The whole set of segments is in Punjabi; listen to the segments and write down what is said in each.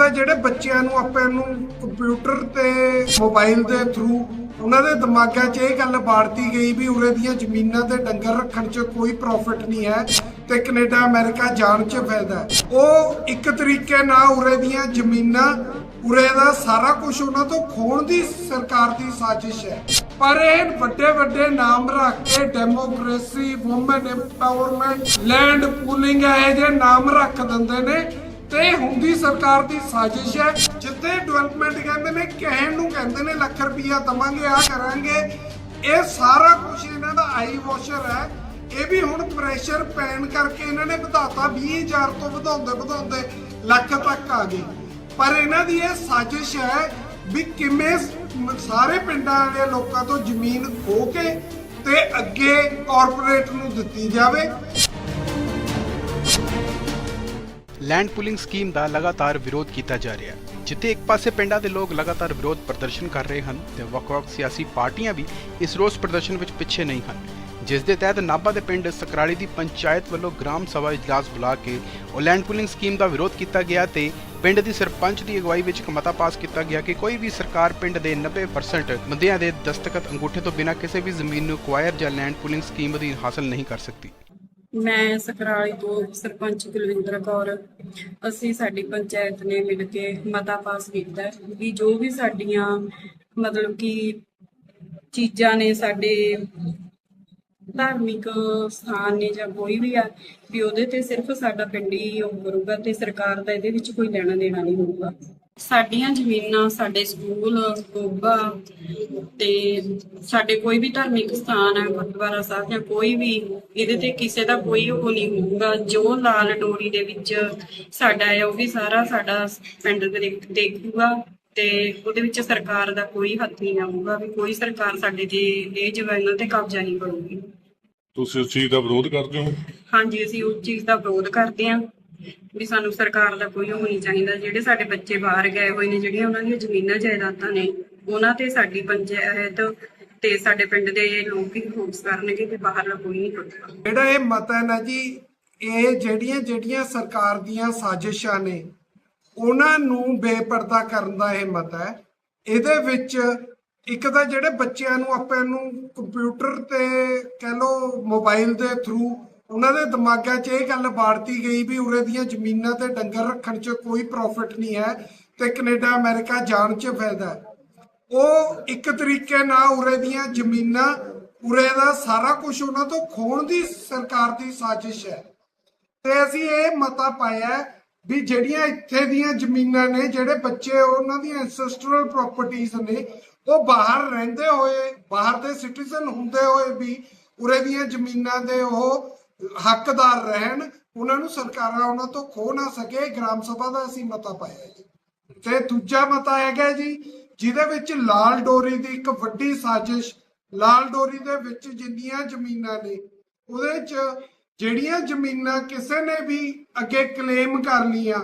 ਤਾਂ ਜਿਹੜੇ ਬੱਚਿਆਂ ਨੂੰ ਆਪਾਂ ਨੂੰ ਕੰਪਿਊਟਰ ਤੇ ਮੋਬਾਈਲ ਦੇ ਥਰੂ ਉਹਨਾਂ ਦੇ ਦਿਮਾਗਾਂ 'ਚ ਇਹ ਗੱਲ ਬਾੜਤੀ ਗਈ ਵੀ ਉਰੇ ਦੀਆਂ ਜ਼ਮੀਨਾਂ ਤੇ ਡੰਗਰ ਰੱਖਣ 'ਚ ਕੋਈ ਪ੍ਰੋਫਿਟ ਨਹੀਂ ਹੈ ਤੇ ਕੈਨੇਡਾ, ਅਮਰੀਕਾ ਜਾਣ 'ਚ ਫਾਇਦਾ ਉਹ ਇੱਕ ਤਰੀਕੇ ਨਾਲ ਉਰੇ ਦੀਆਂ ਜ਼ਮੀਨਾਂ, ਉਰੇ ਦਾ ਸਾਰਾ ਕੁਝ ਉਹਨਾਂ ਤੋਂ ਖੋਣ ਦੀ ਸਰਕਾਰ ਦੀ ਸਾਜ਼ਿਸ਼ ਹੈ। ਪਰ ਇਹ ਵੱਡੇ ਵੱਡੇ ਨਾਮ ਰੱਖ ਕੇ democracy women empowerment land pooling ਇਹ ਜੇ ਨਾਮ ਰੱਖ ਦਿੰਦੇ ਨੇ ਤੇ ਹੁੰਦੀ ਸਰਕਾਰ ਦੀ ਸਾਜ਼ਿਸ਼ ਹੈ ਜਿੱਥੇ ਡਿਵੈਲਪਮੈਂਟ ਕਹਿੰਦੇ ਨੇ, ਕਹਿਣ ਨੂੰ ਕਹਿੰਦੇ ਨੇ, ਲੱਖ ਰੁਪਈਆ ਦਵਾਂਗੇ ਆ ਕਰਾਂਗੇ। ਇਹ ਸਾਰਾ ਕੁਝ ਇਹਨਾਂ ਦਾ ਆਈ ਵਾਸ਼ਰ ਹੈ। ਇਹ ਵੀ ਹੁਣ ਪ੍ਰੈਸ਼ਰ ਪੈਣ ਕਰਕੇ ਇਹਨਾਂ ਨੇ ਵਧਾਤਾ 20000 ਤੋਂ ਵਧਾਉਂਦੇ ਵਧਾਉਂਦੇ ਲੱਖ ਤੱਕ ਆ ਗਏ। ਪਰ ਇਹਨਾਂ ਦੀ ਇਹ ਸਾਜ਼ਿਸ਼ ਹੈ ਵੀ ਕਿਵੇਂ ਸਾਰੇ ਪਿੰਡਾਂ ਦੇ ਲੋਕਾਂ ਤੋਂ ਜ਼ਮੀਨ ਖੋ ਕੇ ਤੇ ਅੱਗੇ ਕਾਰਪੋਰੇਟ ਨੂੰ ਦਿੱਤੀ ਜਾਵੇ। ਲੈਂਡ ਪੁਲਿੰਗ ਸਕੀਮ ਦਾ ਲਗਾਤਾਰ ਵਿਰੋਧ ਕੀਤਾ ਜਾ ਰਿਹਾ ਹੈ। ਜਿੱਥੇ ਇੱਕ ਪਾਸੇ ਪਿੰਡਾਂ ਦੇ ਲੋਕ ਲਗਾਤਾਰ ਵਿਰੋਧ ਪ੍ਰਦਰਸ਼ਨ ਕਰ ਰਹੇ ਹਨ ਤੇ ਵੱਖ-ਵੱਖ ਸਿਆਸੀ ਪਾਰਟੀਆਂ ਵੀ ਇਸ ਰੋਸ ਪ੍ਰਦਰਸ਼ਨ ਵਿੱਚ ਪਿੱਛੇ ਨਹੀਂ ਹਨ। ਜਿਸ ਦੇ ਤਹਿਤ ਨਾਭਾ ਦੇ ਪਿੰਡ ਸਕਰਾਲੀ ਦੀ ਪੰਚਾਇਤ ਵੱਲੋਂ ਗ੍ਰਾਮ ਸਭਾ ਇਜਲਾਸ ਬੁਲਾ ਕੇ ਉਹ ਲੈਂਡ ਪੁਲਿੰਗ ਸਕੀਮ ਦਾ ਵਿਰੋਧ ਕੀਤਾ ਗਿਆ ਤੇ ਪਿੰਡ ਦੀ ਸਰਪੰਚ ਦੀ ਅਗਵਾਈ ਵਿੱਚ ਇੱਕ ਮਤਾ ਪਾਸ ਕੀਤਾ ਗਿਆ ਕਿ ਕੋਈ ਵੀ ਸਰਕਾਰ ਪਿੰਡ ਦੇ 90% ਬੰਦਿਆਂ ਦੇ ਦਸਤਖਤ ਅੰਗੂਠੇ ਤੋਂ ਬਿਨਾਂ ਕਿਸੇ ਵੀ ਜ਼ਮੀਨ ਨੂੰ ਅਕਵਾਇਰ ਜਾਂ ਲੈਂਡ ਪੁਲਿੰਗ ਸਕੀਮ ਅਧੀਨ ਹਾਸਲ ਨਹੀਂ ਕਰ ਸਕਦੀ। ਮੈਂ ਸਕਰਾਲੀ ਤੋਂ ਸਰਪੰਚ ਕੁਲਵਿੰਦਰ ਕੌਰ। ਅਸੀਂ ਸਾਡੀ ਪੰਚਾਇਤ ਨੇ ਮਿਲ ਕੇ ਮਤਾ ਪਾਸ ਕੀਤਾ ਵੀ ਜੋ ਵੀ ਸਾਡੀਆਂ ਮਤਲਬ ਕਿ ਚੀਜ਼ਾਂ ਨੇ ਸਾਡੇ ਧਾਰਮਿਕ ਸਥਾਨ ਨੇ ਜਾਂ ਕੋਈ ਵੀ ਆ, ਵੀ ਉਹਦੇ ਤੇ ਸਿਰਫ ਸਾਡਾ ਪਿੰਡ ਹੀ ਉਹ ਕਰੂਗਾ ਤੇ ਸਰਕਾਰ ਦਾ ਇਹਦੇ ਵਿੱਚ ਕੋਈ ਲੈਣਾ ਦੇਣਾ ਨਹੀਂ ਹੋਊਗਾ। ਸਾਡੀਆਂ ਜ਼ਮੀਨਾਂ ਸਾਡੇ ਸਕੂਲ ਗੋਬਾ ਤੇ ਸਾਡੇ ਕੋਈ ਵੀ ਧਾਰਮਿਕ ਸਥਾਨ ਹੈ ਗੁਰਦੁਆਰਾ ਸਾਹਿਬ ਜਾਂ ਕੋਈ ਵੀ ਇਹਦੇ ਤੇ ਕਿਸੇ ਦਾ ਕੋਈ ਉਹ ਨਹੀਂ ਹੋਊਗਾ। ਜੋ ਲਾਲ ਡੋਰੀ ਦੇ ਵਿੱਚ ਸਾਡਾ ਹੈ ਉਹ ਵੀ ਸਾਰਾ ਸਾਡਾ ਪਿੰਡ ਦੇ ਦੇਖ- ਦੇਖੂਗਾ ਤੇ ਉਹਦੇ ਵਿੱਚ ਸਰਕਾਰ ਦਾ ਕੋਈ ਹੱਥ ਨਹੀਂ ਆਊਗਾ ਵੀ ਕੋਈ ਸਰਕਾਰ ਸਾਡੇ ਤੇ ਇਹ ਜ਼ਮੀਨਾਂ ਤੇ ਕਬਜ਼ਾ ਨਹੀਂ ਕਰੂਗੀ। ਤੁਸੀਂ ਉਸ ਚੀਜ਼ ਦਾ ਵਿਰੋਧ ਕਰਦੇ ਹੋ? ਹਾਂਜੀ ਅਸੀਂ ਉਸ ਚੀਜ਼ ਦਾ ਵਿਰੋਧ ਕਰਦੇ ਹਾਂ। ਵੀ ਸਾਨੂੰ ਸਰਕਾਰ ਦਾ ਕੋਈ ਉਹ ਨਹੀਂ ਚਾਹੀਦਾ। ਜਿਹੜੇ ਸਾਡੇ ਬੱਚੇ ਬਾਹਰ ਗਏ ਹੋਏ ਨੇ, ਜਿਹੜੀਆਂ ਉਹਨਾਂ ਦੀਆਂ ਜ਼ਮੀਨਾਂ ਜਾਇਦਾਦਾਂ ਨੇ, ਉਹਨਾਂ ਤੇ ਸਾਡੀ ਪੰਚਾਇਤ ਤੇ ਸਾਡੇ ਪਿੰਡ ਦੇ ਲੋਕ ਹੀ ਫੋਕਸ ਕਰਨਗੇ ਕਿ ਬਾਹਰਲਾ ਕੋਈ ਨਹੀਂ ਕਰੂਗਾ ਜਿਹੜਾ ਇਹ ਮਤ ਹੈ ਨਾ ਜੀ, ਇਹ ਜਿਹੜੀਆਂ ਜਿਹੜੀਆਂ ਸਰਕਾਰ ਦੀਆਂ ਸਾਜ਼ਿਸ਼ਾਂ ਨੇ, ਉਹਨਾਂ ਨੂੰ ਬੇਪਰਦਾ ਕਰਨ ਦਾ ਇਹ ਮਤ ਹੈ। ਇਹਦੇ ਵਿੱਚ ਇੱਕ ਤਾਂ ਜਿਹੜੇ ਬੱਚਿਆਂ ਨੂੰ ਆਪਾਂ ਨੂੰ ਕੰਪਿਊਟਰ ਤੇ ਕਹਿ ਲੋ ਮੋਬਾਈਲ ਦੇ ਥਰੂ ਉਹਨਾਂ ਦੇ ਦਿਮਾਗਾਂ 'ਚ ਇਹ ਗੱਲ ਬਾੜਤੀ ਗਈ ਵੀ ਉਰੇ ਦੀਆਂ ਜ਼ਮੀਨਾਂ ਤੇ ਡੰਗਰ ਰੱਖਣ 'ਚ ਕੋਈ ਪ੍ਰੋਫਿਟ ਨਹੀਂ ਹੈ ਤੇ ਕੈਨੇਡਾ, ਅਮਰੀਕਾ ਜਾਣ 'ਚ ਫਾਇਦਾ ਉਹ ਇੱਕ ਤਰੀਕੇ ਨਾਲ ਉਰੇ ਦੀਆਂ ਜ਼ਮੀਨਾਂ, ਉਰੇ ਦਾ ਸਾਰਾ ਕੁਝ ਉਹਨਾਂ ਤੋਂ ਖੋਣ ਦੀ ਸਰਕਾਰ ਦੀ ਸਾਜ਼ਿਸ਼ ਹੈ। ਤੇ ਅਸੀਂ ਇਹ ਮਤਾ ਪਾਇਆ ਵੀ ਜਿਹੜੀਆਂ ਇੱਥੇ ਦੀਆਂ ਜ਼ਮੀਨਾਂ ਨੇ, ਜਿਹੜੇ ਬੱਚੇ ਉਹਨਾਂ ਦੀਆਂ ਐਂਸੈਸਟਰਲ ਪ੍ਰਾਪਰਟੀਆਂ ਨੇ, ਉਹ ਬਾਹਰ ਰਹਿੰਦੇ ਹੋਏ, ਬਾਹਰ ਦੇ ਸਿਟੀਜ਼ਨ ਹੁੰਦੇ ਹੋਏ ਵੀ ਉਰੇ ਦੀਆਂ ਜ਼ਮੀਨਾਂ ਦੇ ਉਹ ਹੱਕਦਾਰ ਰਹਿਣ, ਉਹਨਾਂ ਨੂੰ ਸਰਕਾਰਾਂ ਉਹਨਾਂ ਤੋਂ ਖੋ ਨਾ ਸਕੇ, ਗ੍ਰਾਮ ਸਭਾ ਦਾ ਅਸੀਂ ਮਤਾ ਪਾਇਆ ਜੀ। ਤੇ ਦੂਜਾ ਮਤਾ ਹੈਗਾ ਜੀ, ਜਿਹਦੇ ਵਿੱਚ ਲਾਲ ਡੋਰੀ ਦੀ ਇੱਕ ਵੱਡੀ ਸਾਜ਼ਿਸ਼, ਲਾਲ ਡੋਰੀ ਦੇ ਵਿੱਚ ਜਿੰਨੀਆਂ ਜ਼ਮੀਨਾਂ ਨੇ, ਉਹਦੇ ਚ ਜਿਹੜੀਆਂ ਜ਼ਮੀਨਾਂ ਕਿਸੇ ਨੇ ਵੀ ਅੱਗੇ ਕਲੇਮ ਕਰ ਲੀਆਂ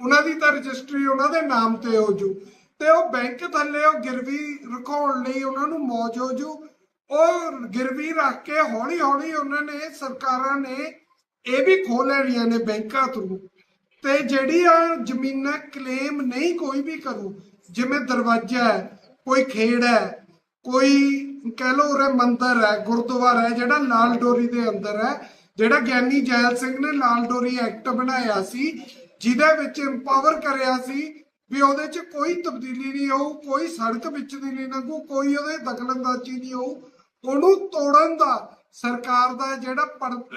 ਉਹਨਾਂ ਦੀ ਤਾਂ ਰਜਿਸਟਰੀ ਉਹਨਾਂ ਦੇ ਨਾਮ ਤੇ ਹੋ ਜੂ। ਤੇ ਉਹ ਬੈਂਕ ਥੱਲੇ ਉਹ ਗਿਰਵੀ ਰਖਾਉਣ ਲਈ ਉਹਨਾਂ ਨੂੰ ਮੌਜ ਹੋ ਜੂ ਉਹ ਗਿਰਵੀ ਰੱਖ ਕੇ ਹੌਲੀ ਹੌਲੀ ਉਹਨਾਂ ਨੇ, ਸਰਕਾਰਾਂ ਨੇ ਇਹ ਵੀ ਖੋਹ ਲੈਣੀਆਂ ਨੇ ਬੈਂਕਾਂ ਥਰੂ ਤੇ ਜਿਹੜੀ ਆ ਜ਼ਮੀਨਾਂ ਕਲੇਮ ਨਹੀਂ ਕੋਈ ਵੀ ਕਰੂ, ਜਿਵੇਂ ਦਰਵਾਜ਼ਾ ਹੈ, ਕੋਈ ਖੇੜ ਹੈ, ਕੋਈ ਕਹਿ ਲੋ ਉਰੇ ਮੰਦਿਰ ਹੈ, ਗੁਰਦੁਆਰਾ ਹੈ, ਜਿਹੜਾ ਲਾਲ ਡੋਰੀ ਦੇ ਅੰਦਰ ਹੈ, ਜਿਹੜਾ ਗਿਆਨੀ ਜੈਲ ਸਿੰਘ ਨੇ ਲਾਲ ਡੋਰੀ ਐਕਟ ਬਣਾਇਆ ਸੀ, ਜਿਹਦੇ ਵਿੱਚ ਇੰਪਾਵਰ ਕਰਿਆ ਸੀ ਵੀ ਉਹਦੇ 'ਚ ਕੋਈ ਤਬਦੀਲੀ ਨਹੀਂ ਹੋਊ ਕੋਈ ਸੜਕ ਵਿੱਚ ਦੀ ਨਹੀਂ ਲੰਘੂ, ਕੋਈ ਉਹਦੇ ਦਖਲਅੰਦਾਜ਼ੀ ਨਹੀਂ ਹੋਊ ਉਹਨੂੰ ਤੋੜਨ ਦਾ ਸਰਕਾਰ ਦਾ ਜਿਹੜਾ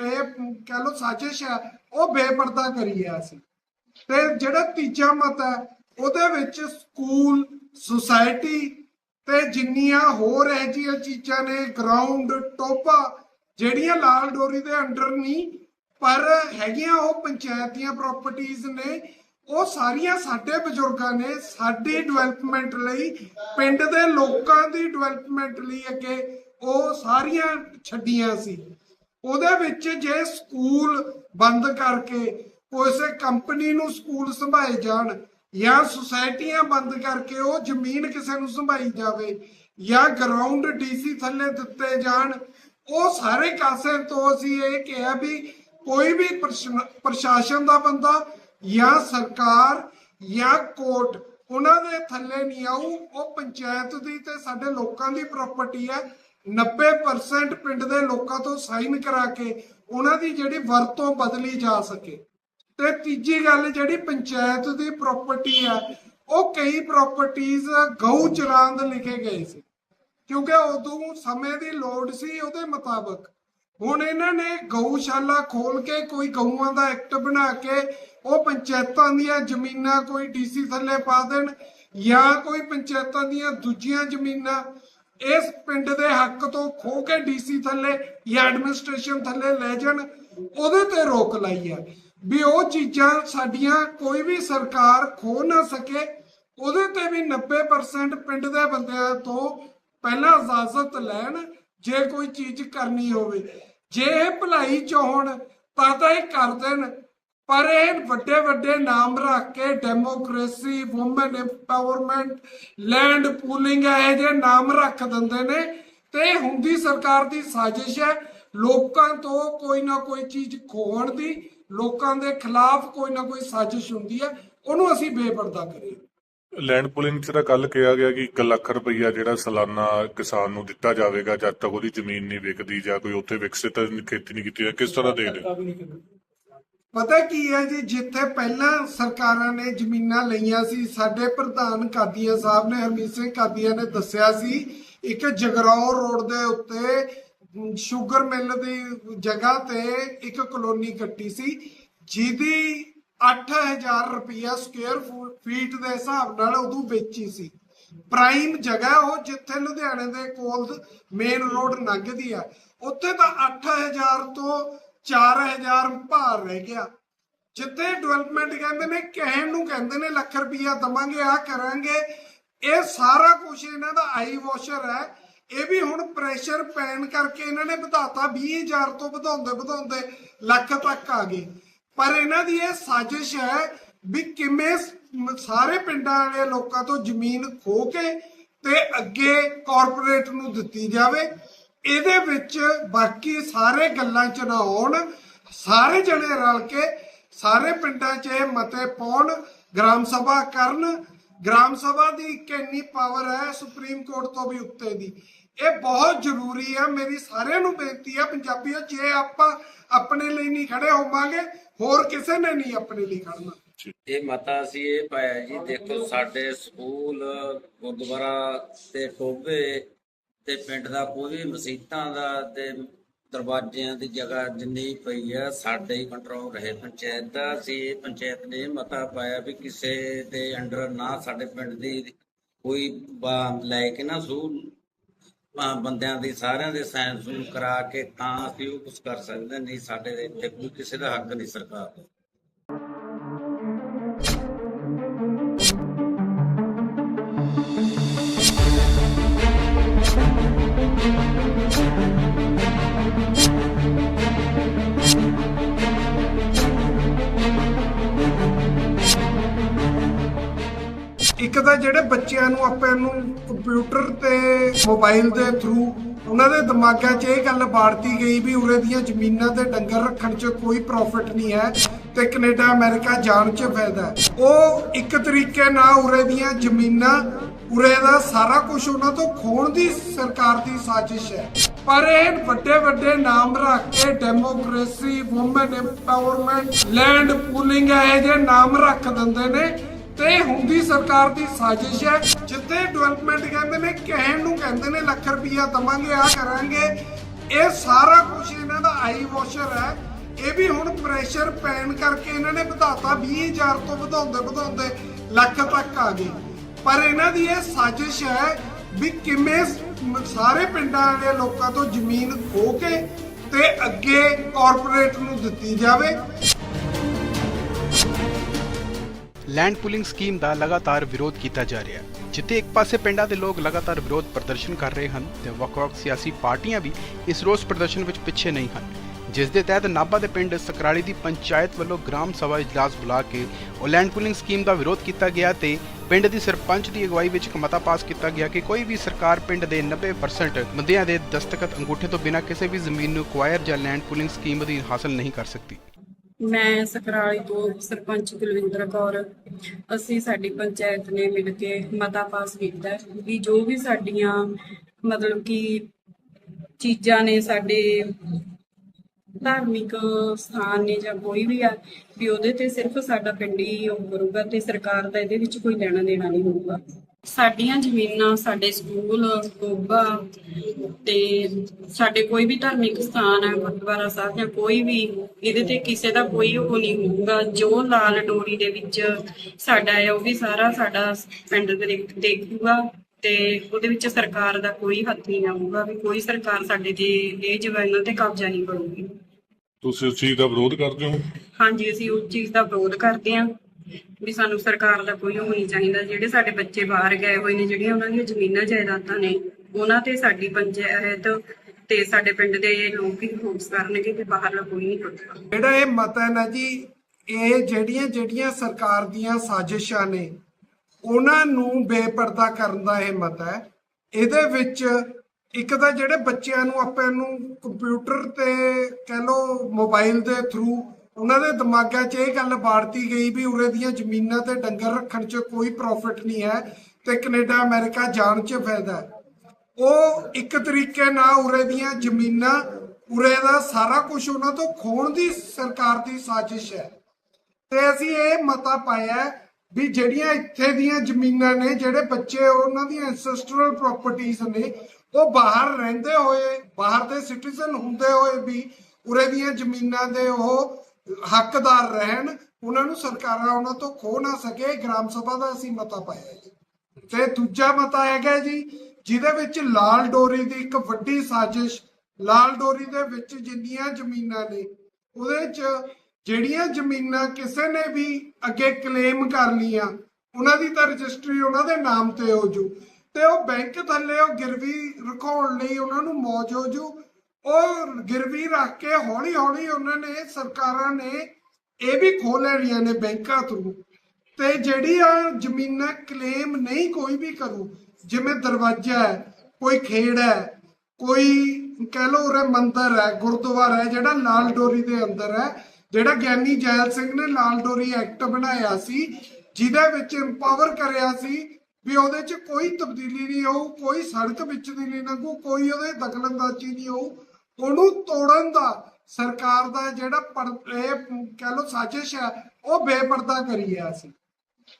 ਇਹ ਕਹਿ ਲੋ ਸਾਜ਼ਿਸ਼ ਹੈ, ਉਹ ਬੇਪਰਦਾ ਕਰੀ ਹੈ ਅਸੀਂ ਤੇ ਜਿਹੜਾ ਤੀਜਾ ਮਤ ਹੈ, ਉਹਦੇ ਵਿੱਚ ਸਕੂਲ, ਸੁਸਾਇਟੀ ਤੇ ਜਿੰਨੀਆਂ ਹੋਰ ਇਹ ਜਿਹੀਆਂ ਚੀਜ਼ਾਂ ਨੇ, ਗਰਾਊਂਡ, ਟੋਪਾ, ਜਿਹੜੀਆਂ ਲਾਲ ਡੋਰੀ ਦੇ ਅੰਡਰ ਨਹੀਂ ਪਰ ਹੈਗੀਆਂ ਉਹ ਪੰਚਾਇਤੀਆਂ ਪ੍ਰਾਪਰਟੀਆਂ ਨੇ, ਉਹ ਸਾਰੀਆਂ ਸਾਡੇ ਬਜ਼ੁਰਗਾਂ ਨੇ ਸਾਡੀ ਡਿਵੈਲਪਮੈਂਟ ਲਈ, ਪਿੰਡ ਦੇ ਲੋਕਾਂ ਦੀ ਡਿਵੈਲਪਮੈਂਟ ਲਈ ਅੱਗੇ ਉਹ ਸਾਰੀਆਂ ਛੱਡੀਆਂ ਸੀ। ਉਹਦੇ ਵਿੱਚ ਜੇ ਸਕੂਲ ਬੰਦ ਕਰਕੇ ਕਿਸੇ ਕੰਪਨੀ ਨੂੰ ਸਕੂਲ ਸੰਭਾਏ ਜਾਣ ਜਾਂ ਸੁਸਾਇਟੀਆਂ ਬੰਦ ਕਰਕੇ ਉਹ ਜ਼ਮੀਨ ਕਿਸੇ ਨੂੰ ਸੰਭਾਈ ਜਾਵੇ ਜਾਂ ਗਰਾਊਂਡ ਡੀਸੀ ਥੱਲੇ ਦਿੱਤੇ ਜਾਣ, ਉਹ ਸਾਰੇ ਕਾਸੇ ਤੋਂ ਅਸੀਂ ਇਹ ਕਿਹਾ ਵੀ ਕੋਈ ਵੀ ਪ੍ਰਸ਼ਾਸਨ ਦਾ ਬੰਦਾ ਜਾਂ ਸਰਕਾਰ ਜਾਂ ਕੋਰਟ, ਉਹਨਾਂ ਦੇ ਥੱਲੇ ਨਹੀਂ ਆਊ, ਉਹ ਪੰਚਾਇਤ ਦੀ ਤੇ ਸਾਡੇ ਲੋਕਾਂ ਦੀ ਪ੍ਰਾਪਰਟੀ ਹੈ। 90% ਪਿੰਡ ਦੇ ਲੋਕਾਂ ਤੋਂ ਸਾਈਨ ਕਰਾ ਕੇ ਉਹਨਾਂ ਦੀ ਜਿਹੜੀ ਵਰਤੋਂ ਬਦਲੀ ਜਾ ਸਕੇ। ਤੇ ਤੀਜੀ ਗੱਲ ਜਿਹੜੀ ਪੰਚਾਇਤ ਦੀ ਪ੍ਰਾਪਰਟੀ ਹੈ ਉਹ ਕਈ ਪ੍ਰਾਪਰਟੀਆਂ ਗਊ ਚਰਾਂਦ ਲਿਖੇ ਗਏ ਸੀ। ਕਿਉਂਕਿ ਉਦੋਂ ਸਮੇਂ ਦੀ ਲੋੜ ਸੀ ਉਹਦੇ ਮੁਤਾਬਕ। ਹੁਣ ਇਹਨਾਂ ਨੇ ਗਊਸ਼ਾਲਾ ਖੋਲ ਕੇ ਕੋਈ ਗਊਆਂ ਦਾ ਐਕਟ ਬਣਾ ਕੇ ਉਹ ਪੰਚਾਇਤਾਂ ਦੀਆਂ ਜ਼ਮੀਨਾਂ ਕੋਈ ਡੀਸੀ ਥੱਲੇ ਪਾ ਦੇਣ ਜਾਂ ਕੋਈ ਪੰਚਾਇਤਾਂ ਦੀਆਂ ਦੂਜੀਆਂ ਜ਼ਮੀਨਾਂ ਇਸ ਪਿੰਡ ਦੇ ਹੱਕ ਤੋਂ ਖੋ ਕੇ ਡੀਸੀ ਥੱਲੇ ਜਾਂ ਐਡਮਿਨਿਸਟ੍ਰੇਸ਼ਨ ਥੱਲੇ ਲੈ ਜਾਣ, ਉਹਦੇ ਤੇ ਰੋਕ ਲਾਈ ਹੈ। ਵੀ ਉਹ ਚੀਜ਼ਾਂ ਸਾਡੀਆਂ ਕੋਈ ਵੀ ਸਰਕਾਰ ਖੋ ਨਾ ਸਕੇ, ਉਹਦੇ ਤੇ ਵੀ 90% ਪਿੰਡ ਦੇ ਬੰਦਿਆਂ ਤੋਂ ਪਹਿਲਾਂ ਇਜਾਜ਼ਤ ਲੈਣ, ਜੇ ਕੋਈ ਚੀਜ਼ ਕਰਨੀ ਹੋਵੇ। ਜੇ ਇਹ ਭਲਾਈ ਚਾਹਣ ਤਾਂ ਤਾਂ ਇਹ ਕਰ ਦੇਣ। ਪਰ ਇਹ ਵੱਡੇ ਵੱਡੇ ਨਾਮ ਰੱਖ ਕੇ democracy women empowerment land pooling ਇਹ ਜੇ ਨਾਮ ਰੱਖ ਦਿੰਦੇ ਨੇ ਤੇ ਇਹ ਹੁੰਦੀ ਸਰਕਾਰ ਦੀ ਸਾਜ਼ਿਸ਼ ਹੈ ਲੋਕਾਂ ਤੋਂ ਕੋਈ ਨਾ ਕੋਈ ਚੀਜ਼ ਖੋਹਣ ਦੀ ਲੋਕਾਂ ਦੇ ਖਿਲਾਫ ਕੋਈ ਨਾ ਕੋਈ ਸਾਜ਼ਿਸ਼ ਹੁੰਦੀ ਹੈ ਉਹਨੂੰ ਅਸੀਂ ਬੇਪਰਦਾ ਕਰੀਏ ਲੈਂਡ ਪੁਲਿੰਗ ਚ ਤਾਂ ਕੱਲ ਕਿਹਾ ਗਿਆ ਕਿ 1 ਲੱਖ ਰੁਪਈਆ ਜਿਹੜਾ ਸਾਲਾਨਾ ਕਿਸਾਨ ਨੂੰ ਦਿੱਤਾ ਜਾਵੇਗਾ ਜਦ ਤੱਕ ਉਹਦੀ ਜ਼ਮੀਨ ਨਹੀਂ ਵਿਕਦੀ ਜਾਂ ਕੋਈ ਉੱਥੇ ਵਿਕਸਿਤ ਖੇਤੀ ਨਹੀਂ ਕੀਤੀ ਜਾਂਦੀ ਕਿਸ ਤਰ੍ਹਾਂ ਦੇਖਦੇ ਹੋ? ਪਤਾ ਕੀ ਹੈ ਜੀ ਜਿੱਥੇ ਪਹਿਲਾਂ ਸਰਕਾਰਾਂ ਨੇ ਜ਼ਮੀਨਾਂ ਲਈਆਂ ਸੀ ਸਾਡੇ ਪ੍ਰਧਾਨ ਕਾਦੀਆਂ ਸਾਹਿਬ ਨੇ ਹਰਮੀਤ ਸਿੰਘ ਕਾਦੀਆਂ ਨੇ ਦੱਸਿਆ ਸੀ ਇੱਕ ਜਗਰਾਉਂ ਰੋਡ ਦੇ ਉੱਤੇ ਅਮ, ਸ਼ੂਗਰ ਮਿੱਲ ਦੀ ਜਗ੍ਹਾ ਤੇ ਇੱਕ ਕਲੋਨੀ ਕੱਟੀ ਸੀ ਜਿਹਦੀ 8000 ਰੁਪਇਆ ਸਕੁਅਰ ਫੀਟ ਦੇ ਹਿਸਾਬ ਨਾਲ ਉਦੋਂ ਵੇਚੀ ਸੀ। ਪ੍ਰਾਈਮ ਜਗ੍ਹਾ ਉਹ ਜਿੱਥੇ ਲੁਧਿਆਣੇ ਦੇ ਕੋਲ ਮੇਨ ਰੋਡ ਲੰਘਦੀ ਆ। ਉੱਥੇ ਤਾਂ 8000 ਤੋਂ 4000 ਭਾਰ ਰਹਿ ਗਿਆ। ਜਿੱਥੇ ਡਿਵੈਲਪਮੈਂਟ ਕਹਿੰਦੇ ਨੇ, ਕਹਿਣ ਨੂੰ ਕਹਿੰਦੇ ਨੇ, ਲੱਖ ਰੁਪਈਆ ਦਵਾਂਗੇ ਆ ਕਰਾਂਗੇ। ਇਹ ਸਾਰਾ ਕੁਝ ਇਹਨਾਂ ਦਾ ਆਈ ਵਾਸ਼ਰ ਹੈ। ਇਹ ਵੀ ਹੁਣ ਪ੍ਰੈਸ਼ਰ ਪੈਣ ਕਰਕੇ ਇਹਨਾਂ ਨੇ ਵਧਾਤਾ 20000 ਤੋਂ ਵਧਾਉਂਦੇ ਵਧਾਉਂਦੇ ਲੱਖ ਤੱਕ ਆ ਗਏ। ਪਰ ਇਹਨਾਂ ਦੀ ਇਹ ਸਾਜ਼ਿਸ਼ ਹੈ ਵੀ ਕਿਵੇਂ ਸਾਰੇ ਪਿੰਡਾਂ ਵਾਲੇ ਲੋਕਾਂ ਤੋਂ ਜ਼ਮੀਨ ਖੋ ਕੇ ਤੇ ਅੱਗੇ ਕਾਰਪੋਰੇਟ ਨੂੰ ਦਿੱਤੀ ਜਾਵੇ। ਇਹਦੇ ਵਿੱਚ ਬਾਕੀ ਸਾਰੇ ਗੱਲਾਂ ਚ ਨਾ ਆਉਣ, ਸਾਰੇ ਜਣੇ ਰਲ ਕੇ ਸਾਰੇ ਪਿੰਡਾਂ 'ਚ ਇਹ ਮਤੇ ਪਾਉਣ, ਗ੍ਰਾਮ ਸਭਾ ਕਰਨ। ਗ੍ਰਾਮ ਸਭਾ ਦੀ ਇੱਕ ਪਾਵਰ ਹੈ ਸੁਪਰੀਮ ਕੋਰਟ ਤੋਂ ਵੀ ਉੱਤੇ ਦੀ। ਇਹ ਬਹੁਤ ਜ਼ਰੂਰੀ ਹੈ। ਮੇਰੀ ਸਾਰਿਆਂ ਨੂੰ ਬੇਨਤੀ ਹੈ, ਪੰਜਾਬੀਓ, ਜੇ ਆਪਾਂ ਆਪਣੇ ਲਈ ਨਹੀਂ ਖੜੇ ਹੋਵਾਂਗੇ, ਹੋਰ ਕਿਸੇ ਨੇ ਨਹੀਂ ਆਪਣੇ ਲਈ ਖੜਨਾ। ਇਹ ਮਤਾ ਅਸੀਂ ਇਹ ਪਾਇਆ ਜੀ, ਦੇਖੋ ਸਾਡੇ ਸਕੂਲ ਗੁਰਦੁਆਰਾ ਤੇ ਟੋਬੇ ਤੇ ਪਿੰਡ ਦਾ ਕੋਈ ਵੀ ਮਸੀਤਾਂ ਦਾ ਤੇ ਦਰਵਾਜ਼ਿਆਂ ਦੀ ਜਗ੍ਹਾ ਜਿੰਨੀ ਪਈ ਆ, ਸਾਡੇ ਹੀ ਕੰਟਰੋਲ ਰਹੇ। ਪੰਚਾਇਤ ਦਾ ਅਸੀਂ ਪੰਚਾਇਤ ਨੇ ਇਹ ਮਤਾ ਪਾਇਆ ਵੀ ਕਿਸੇ ਦੇ ਅੰਡਰ ਨਾ ਸਾਡੇ ਪਿੰਡ ਦੀ ਕੋਈ ਲੈ ਕੇ ਨਾ ਸੂ ਬੰਦਿਆਂ ਦੀ, ਸਾਰਿਆਂ ਦੇ ਸਾਈਨ ਸੂਨ ਕਰਾ ਕੇ ਤਾਂ ਅਸੀਂ ਉਹ ਕੁਝ ਕਰ ਸਕਦੇ ਨਹੀਂ ਸਾਡੇ ਦੇ ਇੱਥੇ ਕੋਈ ਕਿਸੇ ਦਾ ਹੱਕ ਨਹੀਂ ਸਰਕਾਰ ਦਾ ਇੱਕ ਤਾਂ ਜਿਹੜੇ ਬੱਚਿਆਂ ਨੂੰ ਆਪਾਂ ਨੂੰ ਕੰਪਿਊਟਰ ਤੇ ਮੋਬਾਈਲ ਦੇ ਥਰੂ ਉਹਨਾਂ ਦੇ ਦਿਮਾਗਾਂ 'ਚ ਇਹ ਗੱਲ ਬਾੜਤੀ ਗਈ ਵੀ ਉਰੇ ਦੀਆਂ ਜ਼ਮੀਨਾਂ ਤੇ ਡੰਗਰ ਰੱਖਣ 'ਚ ਕੋਈ ਪ੍ਰੋਫਿਟ ਨਹੀਂ ਹੈ ਤੇ ਕੈਨੇਡਾ, ਅਮਰੀਕਾ ਜਾਣ 'ਚ ਫਾਇਦਾ ਉਹ ਇੱਕ ਤਰੀਕੇ ਨਾਲ ਉਰੇ ਦੀਆਂ ਜ਼ਮੀਨਾਂ ਉਰੇ ਦਾ ਸਾਰਾ ਕੁਝ ਉਹਨਾਂ ਤੋਂ ਖੋਣ ਦੀ ਸਰਕਾਰ ਦੀ ਸਾਜ਼ਿਸ਼ ਹੈ। ਪਰ ਇਹ ਵੱਡੇ ਵੱਡੇ ਨਾਮ ਰੱਖ ਕੇ democracy women empowerment land pooling ਇਹ ਜੇ ਨਾਮ ਰੱਖ ਦਿੰਦੇ ਨੇ ਤੇ ਹੁੰਦੀ ਸਰਕਾਰ ਦੀ ਸਾਜ਼ਿਸ਼ ਹੈ। ਜਿੱਥੇ ਡਿਵੈਲਪਮੈਂਟ ਕਹਿੰਦੇ ਨੇ, ਕਹਿਣ ਨੂੰ ਕਹਿੰਦੇ ਨੇ, ਲੱਖ ਰੁਪਈਆ ਦਵਾਂਗੇ ਆ ਕਰਾਂਗੇ। ਇਹ ਸਾਰਾ ਕੁਝ ਇਹਨਾਂ ਦਾ ਆਈ ਵਾਸ਼ਰ ਹੈ। ਇਹ ਵੀ ਹੁਣ ਪ੍ਰੈਸ਼ਰ ਪੈਣ ਕਰਕੇ ਇਹਨਾਂ ਨੇ ਵਧਾਤਾ 20000 ਤੋਂ ਵਧਾਉਂਦੇ ਵਧਾਉਂਦੇ ਲੱਖ ਤੱਕ ਆ ਗਏ। ਪਰ ਇਹਨਾਂ ਦੀ ਇਹ ਸਾਜ਼ਿਸ਼ ਹੈ ਵੀ ਕਿਵੇਂ ਸਾਰੇ ਪਿੰਡਾਂ ਵਾਲੇ ਲੋਕਾਂ ਤੋਂ ਜ਼ਮੀਨ ਖੋ ਕੇ ਤੇ ਅੱਗੇ ਕਾਰਪੋਰੇਟ ਨੂੰ ਦਿੱਤੀ ਜਾਵੇ। ਲੈਂਡ ਪੁਲਿੰਗ ਸਕੀਮ ਦਾ ਲਗਾਤਾਰ ਵਿਰੋਧ ਕੀਤਾ ਜਾ ਰਿਹਾ ਹੈ। ਜਿੱਥੇ ਇੱਕ ਪਾਸੇ ਪਿੰਡਾਂ ਦੇ ਲੋਕ ਲਗਾਤਾਰ ਵਿਰੋਧ ਪ੍ਰਦਰਸ਼ਨ ਕਰ ਰਹੇ ਹਨ ਤੇ ਵੱਖ-ਵੱਖ ਸਿਆਸੀ ਪਾਰਟੀਆਂ ਵੀ ਇਸ ਰੋਸ ਪ੍ਰਦਰਸ਼ਨ ਵਿੱਚ ਪਿੱਛੇ ਨਹੀਂ ਹਨ। ਜਿਸ ਦੇ ਤਹਿਤ ਨਾਭਾ ਦੇ ਪਿੰਡ ਸਕਰਾਲੀ ਦੀ ਪੰਚਾਇਤ ਵੱਲੋਂ ਗ੍ਰਾਮ ਸਭਾ ਇਜਲਾਸ ਬੁਲਾ ਕੇ ਉਹ ਪੁਲਿੰਗ ਸਕੀਮ ਦਾ ਵਿਰੋਧ ਕੀਤਾ ਗਿਆ ਤੇ ਪਿੰਡ ਦੀ ਸਰਪੰਚ ਦੀ ਅਗਵਾਈ ਵਿੱਚ ਇੱਕ ਮਤਾ ਪਾਸ ਕੀਤਾ ਗਿਆ ਕਿ ਕੋਈ ਵੀ ਸਰਕਾਰ ਪਿੰਡ ਦੇ 90% ਬੰਦਿਆਂ ਦੇ ਦਸਤਖਤ ਅੰਗੂਠੇ ਤੋਂ ਬਿਨਾਂ ਕਿਸੇ ਵੀ ਜ਼ਮੀਨ ਨੂੰ ਅਕਵਾਇਰ ਜਾਂ ਲੈਂਡ ਪੁਲਿੰਗ ਸਕੀਮ ਅਧੀਨ ਹਾਸਲ ਨਹੀਂ ਕਰ ਸਕਦੀ। ਮੈਂ ਸਕਰਾਲੀ ਤੋਂ ਸਰਪੰਚ ਕੁਲਵਿੰਦਰ ਕੌਰ, ਅਸੀਂ ਸਾਡੀ ਪੰਚਾਇਤ ਨੇ ਮਿਲ ਕੇ ਮਤਾ ਪਾਸ ਕੀਤਾ ਵੀ ਜੋ ਵੀ ਸਾਡੀਆਂ ਮਤਲਬ ਕਿ ਚੀਜ਼ਾਂ ਨੇ ਸਾਡੇ ਧਾਰਮਿਕ ਸਥਾਨ ਨੇ ਜਾਂ ਕੋਈ ਵੀ ਆ ਵੀ ਉਹਦੇ ਤੇ ਸਿਰਫ ਸਾਡਾ ਪਿੰਡ ਹੀ ਉਹ ਕਰੂਗਾ ਤੇ ਸਰਕਾਰ ਦਾ ਇਹਦੇ ਵਿੱਚ ਕੋਈ ਲੈਣਾ ਦੇਣਾ ਨਹੀਂ ਹੋਊਗਾ। ਸਾਡੀਆਂ ਜ਼ਮੀਨਾਂ, ਸਾਡੇ ਸਕੂਲ, ਗੋਬਾ ਤੇ ਸਾਡੇ ਕੋਈ ਵੀ ਧਾਰਮਿਕ ਸਥਾਨ ਹੈ ਗੁਰਦੁਆਰਾ ਸਾਹਿਬ ਜਾਂ ਕੋਈ ਵੀ, ਇਹਦੇ ਤੇ ਕਿਸੇ ਦਾ ਕੋਈ ਉਹ ਨਹੀਂ ਹੋਊਗਾ। ਜੋ ਲਾਲ ਡੋਰੀ ਦੇ ਵਿੱਚ ਸਾਡਾ ਹੈ, ਉਹ ਵੀ ਸਾਰਾ ਸਾਡਾ ਪਿੰਡ ਦੇ ਦੇਖੂਗਾ ਤੇ ਉਹਦੇ ਵਿੱਚ ਸਰਕਾਰ ਦਾ ਕੋਈ ਹੱਥ ਨਹੀਂ ਆਊਗਾ ਵੀ ਕੋਈ ਸਰਕਾਰ ਸਾਡੇ ਤੇ ਇਹ ਜ਼ਮੀਨਾਂ ਤੇ ਕਬਜ਼ਾ ਨਹੀਂ ਕਰੂਗੀ। ਤੁਸੀਂ ਉਸ ਚੀਜ਼ ਦਾ ਵਿਰੋਧ ਕਰਦੇ ਹੋ? ਹਾਂਜੀ ਅਸੀਂ ਉਸ ਚੀਜ਼ ਦਾ ਵਿਰੋਧ ਕਰਦੇ ਹਾਂ ਵੀ ਸਾਨੂੰ ਸਰਕਾਰ ਦਾ ਕੋਈ ਉਹ ਨਹੀਂ ਚਾਹੀਦਾ। ਜਿਹੜੇ ਸਾਡੇ ਬੱਚੇ ਬਾਹਰ ਗਏ ਹੋਏ ਨੇ ਜਿਹੜੀਆਂ ਉਹਨਾਂ ਦੀਆਂ ਜ਼ਮੀਨਾਂ ਜਾਇਦਾਦਾਂ ਨੇ ਉਹਨਾਂ ਤੇ ਸਾਡੀ ਪੰਚਾਇਤ ਤੇ ਸਾਡੇ ਪਿੰਡ ਦੇ ਲੋਕ ਹੀ ਫੋਕਸ ਕਰਨਗੇ ਕਿ ਬਾਹਰਲਾ ਕੋਈ ਨਹੀਂ ਕਰੂਗਾ ਜਿਹੜਾ ਇਹ ਮਤ ਹੈ ਨਾ ਜੀ ਇਹ ਜਿਹੜੀਆਂ ਜਿਹੜੀਆਂ ਸਰਕਾਰ ਦੀਆਂ ਸਾਜ਼ਿਸ਼ਾਂ ਨੇ ਉਹਨਾਂ ਨੂੰ ਬੇਪਰਦਾ ਕਰਨ ਦਾ ਇਹ ਮਤ ਹੈ। ਇਹਦੇ ਵਿੱਚ ਇੱਕ ਤਾਂ ਜਿਹੜੇ ਬੱਚਿਆਂ ਨੂੰ ਆਪਾਂ ਨੂੰ ਕੰਪਿਊਟਰ ਤੇ ਕਹਿ ਲੋ ਮੋਬਾਈਲ ਦੇ ਥਰੂ ਉਹਨਾਂ ਦੇ ਦਿਮਾਗਾਂ 'ਚ ਇਹ ਗੱਲ ਬਾੜਤੀ ਗਈ ਵੀ ਉਰੇ ਦੀਆਂ ਜ਼ਮੀਨਾਂ ਤੇ ਡੰਗਰ ਰੱਖਣ 'ਚ ਕੋਈ ਪ੍ਰੋਫਿਟ ਨਹੀਂ ਹੈ ਤੇ ਕੈਨੇਡਾ, ਅਮਰੀਕਾ ਜਾਣ 'ਚ ਫਾਇਦਾ ਉਹ ਇੱਕ ਤਰੀਕੇ ਨਾਲ ਉਰੇ ਦੀਆਂ ਜ਼ਮੀਨਾਂ, ਉਰੇ ਦਾ ਸਾਰਾ ਕੁਝ ਉਹਨਾਂ ਤੋਂ ਖੋਣ ਦੀ ਸਰਕਾਰ ਦੀ ਸਾਜ਼ਿਸ਼ ਹੈ। ਤੇ ਅਸੀਂ ਇਹ ਮਤਾ ਪਾਇਆ ਵੀ ਜਿਹੜੀਆਂ ਇੱਥੇ ਦੀਆਂ ਜ਼ਮੀਨਾਂ ਨੇ, ਜਿਹੜੇ ਬੱਚੇ ਉਹਨਾਂ ਦੀਆਂ ਐਂਸੈਸਟਰਲ ਪ੍ਰਾਪਰਟੀਆਂ ਨੇ ਉਹ ਬਾਹਰ ਰਹਿੰਦੇ ਹੋਏ, ਬਾਹਰ ਦੇ ਸਿਟੀਜ਼ਨ ਹੁੰਦੇ ਹੋਏ ਵੀ, ਉਰੇ ਦੀਆਂ ਜ਼ਮੀਨਾਂ ਦੇ ਉਹ ਹੱਕਦਾਰ ਰਹਿਣ, ਉਹਨਾਂ ਨੂੰ ਸਰਕਾਰਾਂ ਉਹਨਾਂ ਤੋਂ ਖੋ ਨਾ ਸਕੇ, ਗ੍ਰਾਮ ਸਭਾ ਦਾ ਅਸੀਂ ਮਤਾ ਪਾਇਆ ਜੀ। ਤੇ ਦੂਜਾ ਮਤਾ ਹੈਗਾ ਜੀ, ਜਿਹਦੇ ਵਿੱਚ ਲਾਲ ਡੋਰੀ ਦੀ ਇੱਕ ਵੱਡੀ ਸਾਜ਼ਿਸ਼, ਲਾਲ ਡੋਰੀ ਦੇ ਵਿੱਚ ਜਿੰਨੀਆਂ ਜ਼ਮੀਨਾਂ ਨੇ, ਉਹਦੇ 'ਚ ਜਿਹੜੀਆਂ ਜ਼ਮੀਨਾਂ ਕਿਸੇ ਨੇ ਵੀ ਅੱਗੇ ਕਲੇਮ ਕਰ ਲੀਆਂ ਉਹਨਾਂ ਦੀ ਤਾਂ ਰਜਿਸਟਰੀ ਉਹਨਾਂ ਦੇ ਨਾਮ ਤੇ ਹੋ ਜੂ। ਤੇ ਉਹ ਬੈਂਕ ਥੱਲੇ ਉਹ ਗਿਰਵੀ ਰਖਾਉਣ ਲਈ ਉਹਨਾਂ ਨੂੰ ਮੌਜ ਉਹ ਗਿਰਵੀ ਰੱਖ ਕੇ ਹੌਲੀ ਹੌਲੀ ਉਹਨਾਂ ਨੇ, ਸਰਕਾਰਾਂ ਨੇ ਇਹ ਵੀ ਖੋਹ ਲੈਣੀਆਂ ਨੇ ਬੈਂਕਾਂ ਥਰੂ ਤੇ ਜਿਹੜੀ ਆ ਜ਼ਮੀਨਾਂ ਕਲੇਮ ਨਹੀਂ ਕੋਈ ਵੀ ਕਰੂ, ਜਿਵੇਂ ਦਰਵਾਜ਼ਾ ਹੈ, ਕੋਈ ਖੇੜ ਹੈ, ਕੋਈ ਕਹਿ ਲੋ ਉਰੇ ਮੰਦਿਰ ਹੈ, ਗੁਰਦੁਆਰਾ ਹੈ, ਜਿਹੜਾ ਲਾਲ ਡੋਰੀ ਦੇ ਅੰਦਰ ਹੈ, ਜਿਹੜਾ ਗਿਆਨੀ ਜੈਲ ਸਿੰਘ ਨੇ ਲਾਲ ਡੋਰੀ ਐਕਟ ਬਣਾਇਆ ਸੀ, ਜਿਹਦੇ ਵਿੱਚ ਇੰਪਾਵਰ ਕਰਿਆ ਸੀ ਵੀ ਉਹਦੇ 'ਚ ਕੋਈ ਤਬਦੀਲੀ ਨਹੀਂ ਹੋਊ ਕੋਈ ਸੜਕ ਵਿੱਚ ਦੀ ਨਹੀਂ ਲੰਘੂ, ਕੋਈ ਉਹਦੇ ਦਖਲਅੰਦਾਜ਼ੀ ਨਹੀਂ ਹੋਊ ਉਹਨੂੰ ਤੋੜਨ ਦਾ ਸਰਕਾਰ ਦਾ ਜਿਹੜਾ ਇਹ ਕਹਿ ਲੋ ਸਾਜ਼ਿਸ਼ ਹੈ, ਉਹ ਬੇਪਰਦਾ ਕਰੀ ਹੈ ਅਸੀਂ।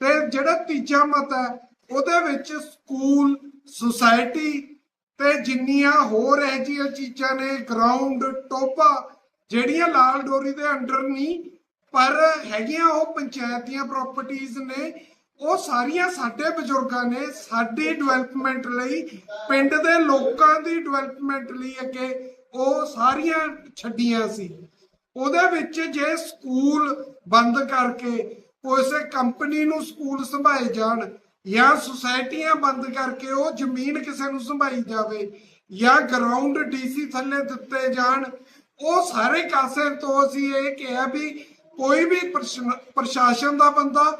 ਤੇ ਜਿਹੜਾ ਤੀਜਾ ਮਤ ਹੈ, ਉਹਦੇ ਵਿੱਚ ਸਕੂਲ, ਸੁਸਾਇਟੀ ਤੇ ਜਿੰਨੀਆਂ ਹੋਰ ਇਹ ਜਿਹੀਆਂ ਚੀਜ਼ਾਂ ਨੇ, ਗਰਾਊਂਡ, ਟੋਪਾ, ਜਿਹੜੀਆਂ ਲਾਲ ਡੋਰੀ ਦੇ ਅੰਡਰ ਨਹੀਂ, ਪਰ ਹੈਗੀਆਂ ਉਹ ਪੰਚਾਇਤ ਦੀਆਂ ਪ੍ਰਾਪਰਟੀਆਂ ਨੇ ਉਹ ਸਾਰੀਆਂ ਸਾਡੇ ਬਜ਼ੁਰਗਾਂ ਨੇ ਸਾਡੀ ਡਿਵੈਲਪਮੈਂਟ ਲਈ, ਪਿੰਡ ਦੇ ਲੋਕਾਂ ਦੀ ਡਿਵੈਲਪਮੈਂਟ ਲਈ ਅੱਗੇ ਉਹ ਸਾਰੀਆਂ ਛੱਡੀਆਂ ਸੀ। ਉਹਦੇ ਵਿੱਚ ਜੇ ਸਕੂਲ ਬੰਦ ਕਰਕੇ ਕਿਸੇ ਕੰਪਨੀ ਨੂੰ ਸਕੂਲ ਸੰਭਾਏ ਜਾਣ ਜਾਂ ਸੁਸਾਇਟੀਆਂ ਬੰਦ ਕਰਕੇ ਉਹ ਜ਼ਮੀਨ ਕਿਸੇ ਨੂੰ ਸੰਭਾਈ ਜਾਵੇ ਜਾਂ ਗਰਾਊਂਡ ਡੀਸੀ ਥੱਲੇ ਦਿੱਤੇ ਜਾਣ, ਉਹ ਸਾਰੇ ਕਾਸੇ ਤੋਂ ਅਸੀਂ ਇਹ ਕਿਹਾ ਵੀ ਕੋਈ ਵੀ ਪ੍ਰਸ਼ਨ- ਪ੍ਰਸ਼ਾਸਨ ਦਾ ਬੰਦਾ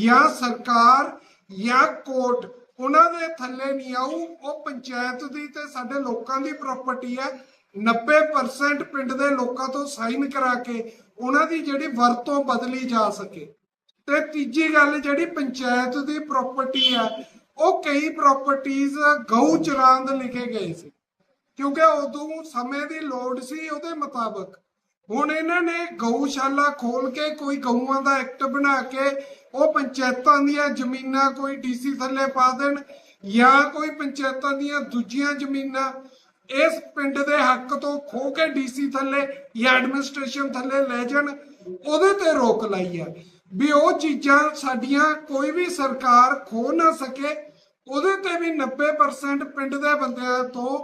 ਜਾਂ ਸਰਕਾਰ ਜਾਂ ਕੋਰਟ, ਉਹਨਾਂ ਦੇ ਥੱਲੇ ਨਹੀਂ ਆਊ। ਉਹ ਪੰਚਾਇਤ ਦੀ ਤੇ ਸਾਡੇ ਲੋਕਾਂ ਦੀ ਪ੍ਰਾਪਰਟੀ ਹੈ। 90% ਪਿੰਡ ਦੇ ਲੋਕਾਂ ਤੋਂ ਸਾਈਨ ਕਰਾ ਕੇ ਉਹਨਾਂ ਦੀ ਜਿਹੜੀ ਵਰਤੋਂ ਬਦਲੀ ਜਾ ਸਕੇ। ਤੇ ਤੀਜੀ ਗੱਲ ਜਿਹੜੀ ਪੰਚਾਇਤ ਦੀ ਪ੍ਰਾਪਰਟੀ ਆ ਉਹ ਕਈ ਪ੍ਰਾਪਰਟੀਆਂ ਗਊ ਚਰਾਂਦ ਲਿਖੇ ਗਏ ਸੀ। ਕਿਉਂਕਿ ਉਦੋਂ ਸਮੇਂ ਦੀ ਲੋੜ ਸੀ ਉਹਦੇ ਮੁਤਾਬਕ। ਹੁਣ ਇਹਨਾਂ ਨੇ ਗਊਸ਼ਾਲਾ ਖੋਲ ਕੇ ਕੋਈ ਗਊਆਂ ਦਾ ਐਕਟ ਬਣਾ ਕੇ ਉਹ ਪੰਚਾਇਤਾਂ ਦੀਆਂ ਜ਼ਮੀਨਾਂ ਕੋਈ ਡੀਸੀ ਥੱਲੇ ਪਾ ਦੇਣ ਜਾਂ ਕੋਈ ਪੰਚਾਇਤਾਂ ਦੀਆਂ ਦੂਜੀਆਂ ਜ਼ਮੀਨਾਂ, ਇਸ ਪਿੰਡ ਦੇ ਹੱਕ ਤੋਂ ਖੋ ਕੇ ਡੀਸੀ ਥੱਲੇ ਜਾਂ ਐਡਮਿਨਿਸਟ੍ਰੇਸ਼ਨ ਥੱਲੇ ਲੈ ਜਾਣ, ਉਹਦੇ ਤੇ ਰੋਕ ਲਾਈ ਹੈ। ਵੀ ਉਹ ਚੀਜ਼ਾਂ ਸਾਡੀਆਂ ਕੋਈ ਵੀ ਸਰਕਾਰ ਖੋ ਨਾ ਸਕੇ, ਉਹਦੇ ਤੇ ਵੀ 90% ਪਿੰਡ ਦੇ ਬੰਦਿਆਂ ਤੋਂ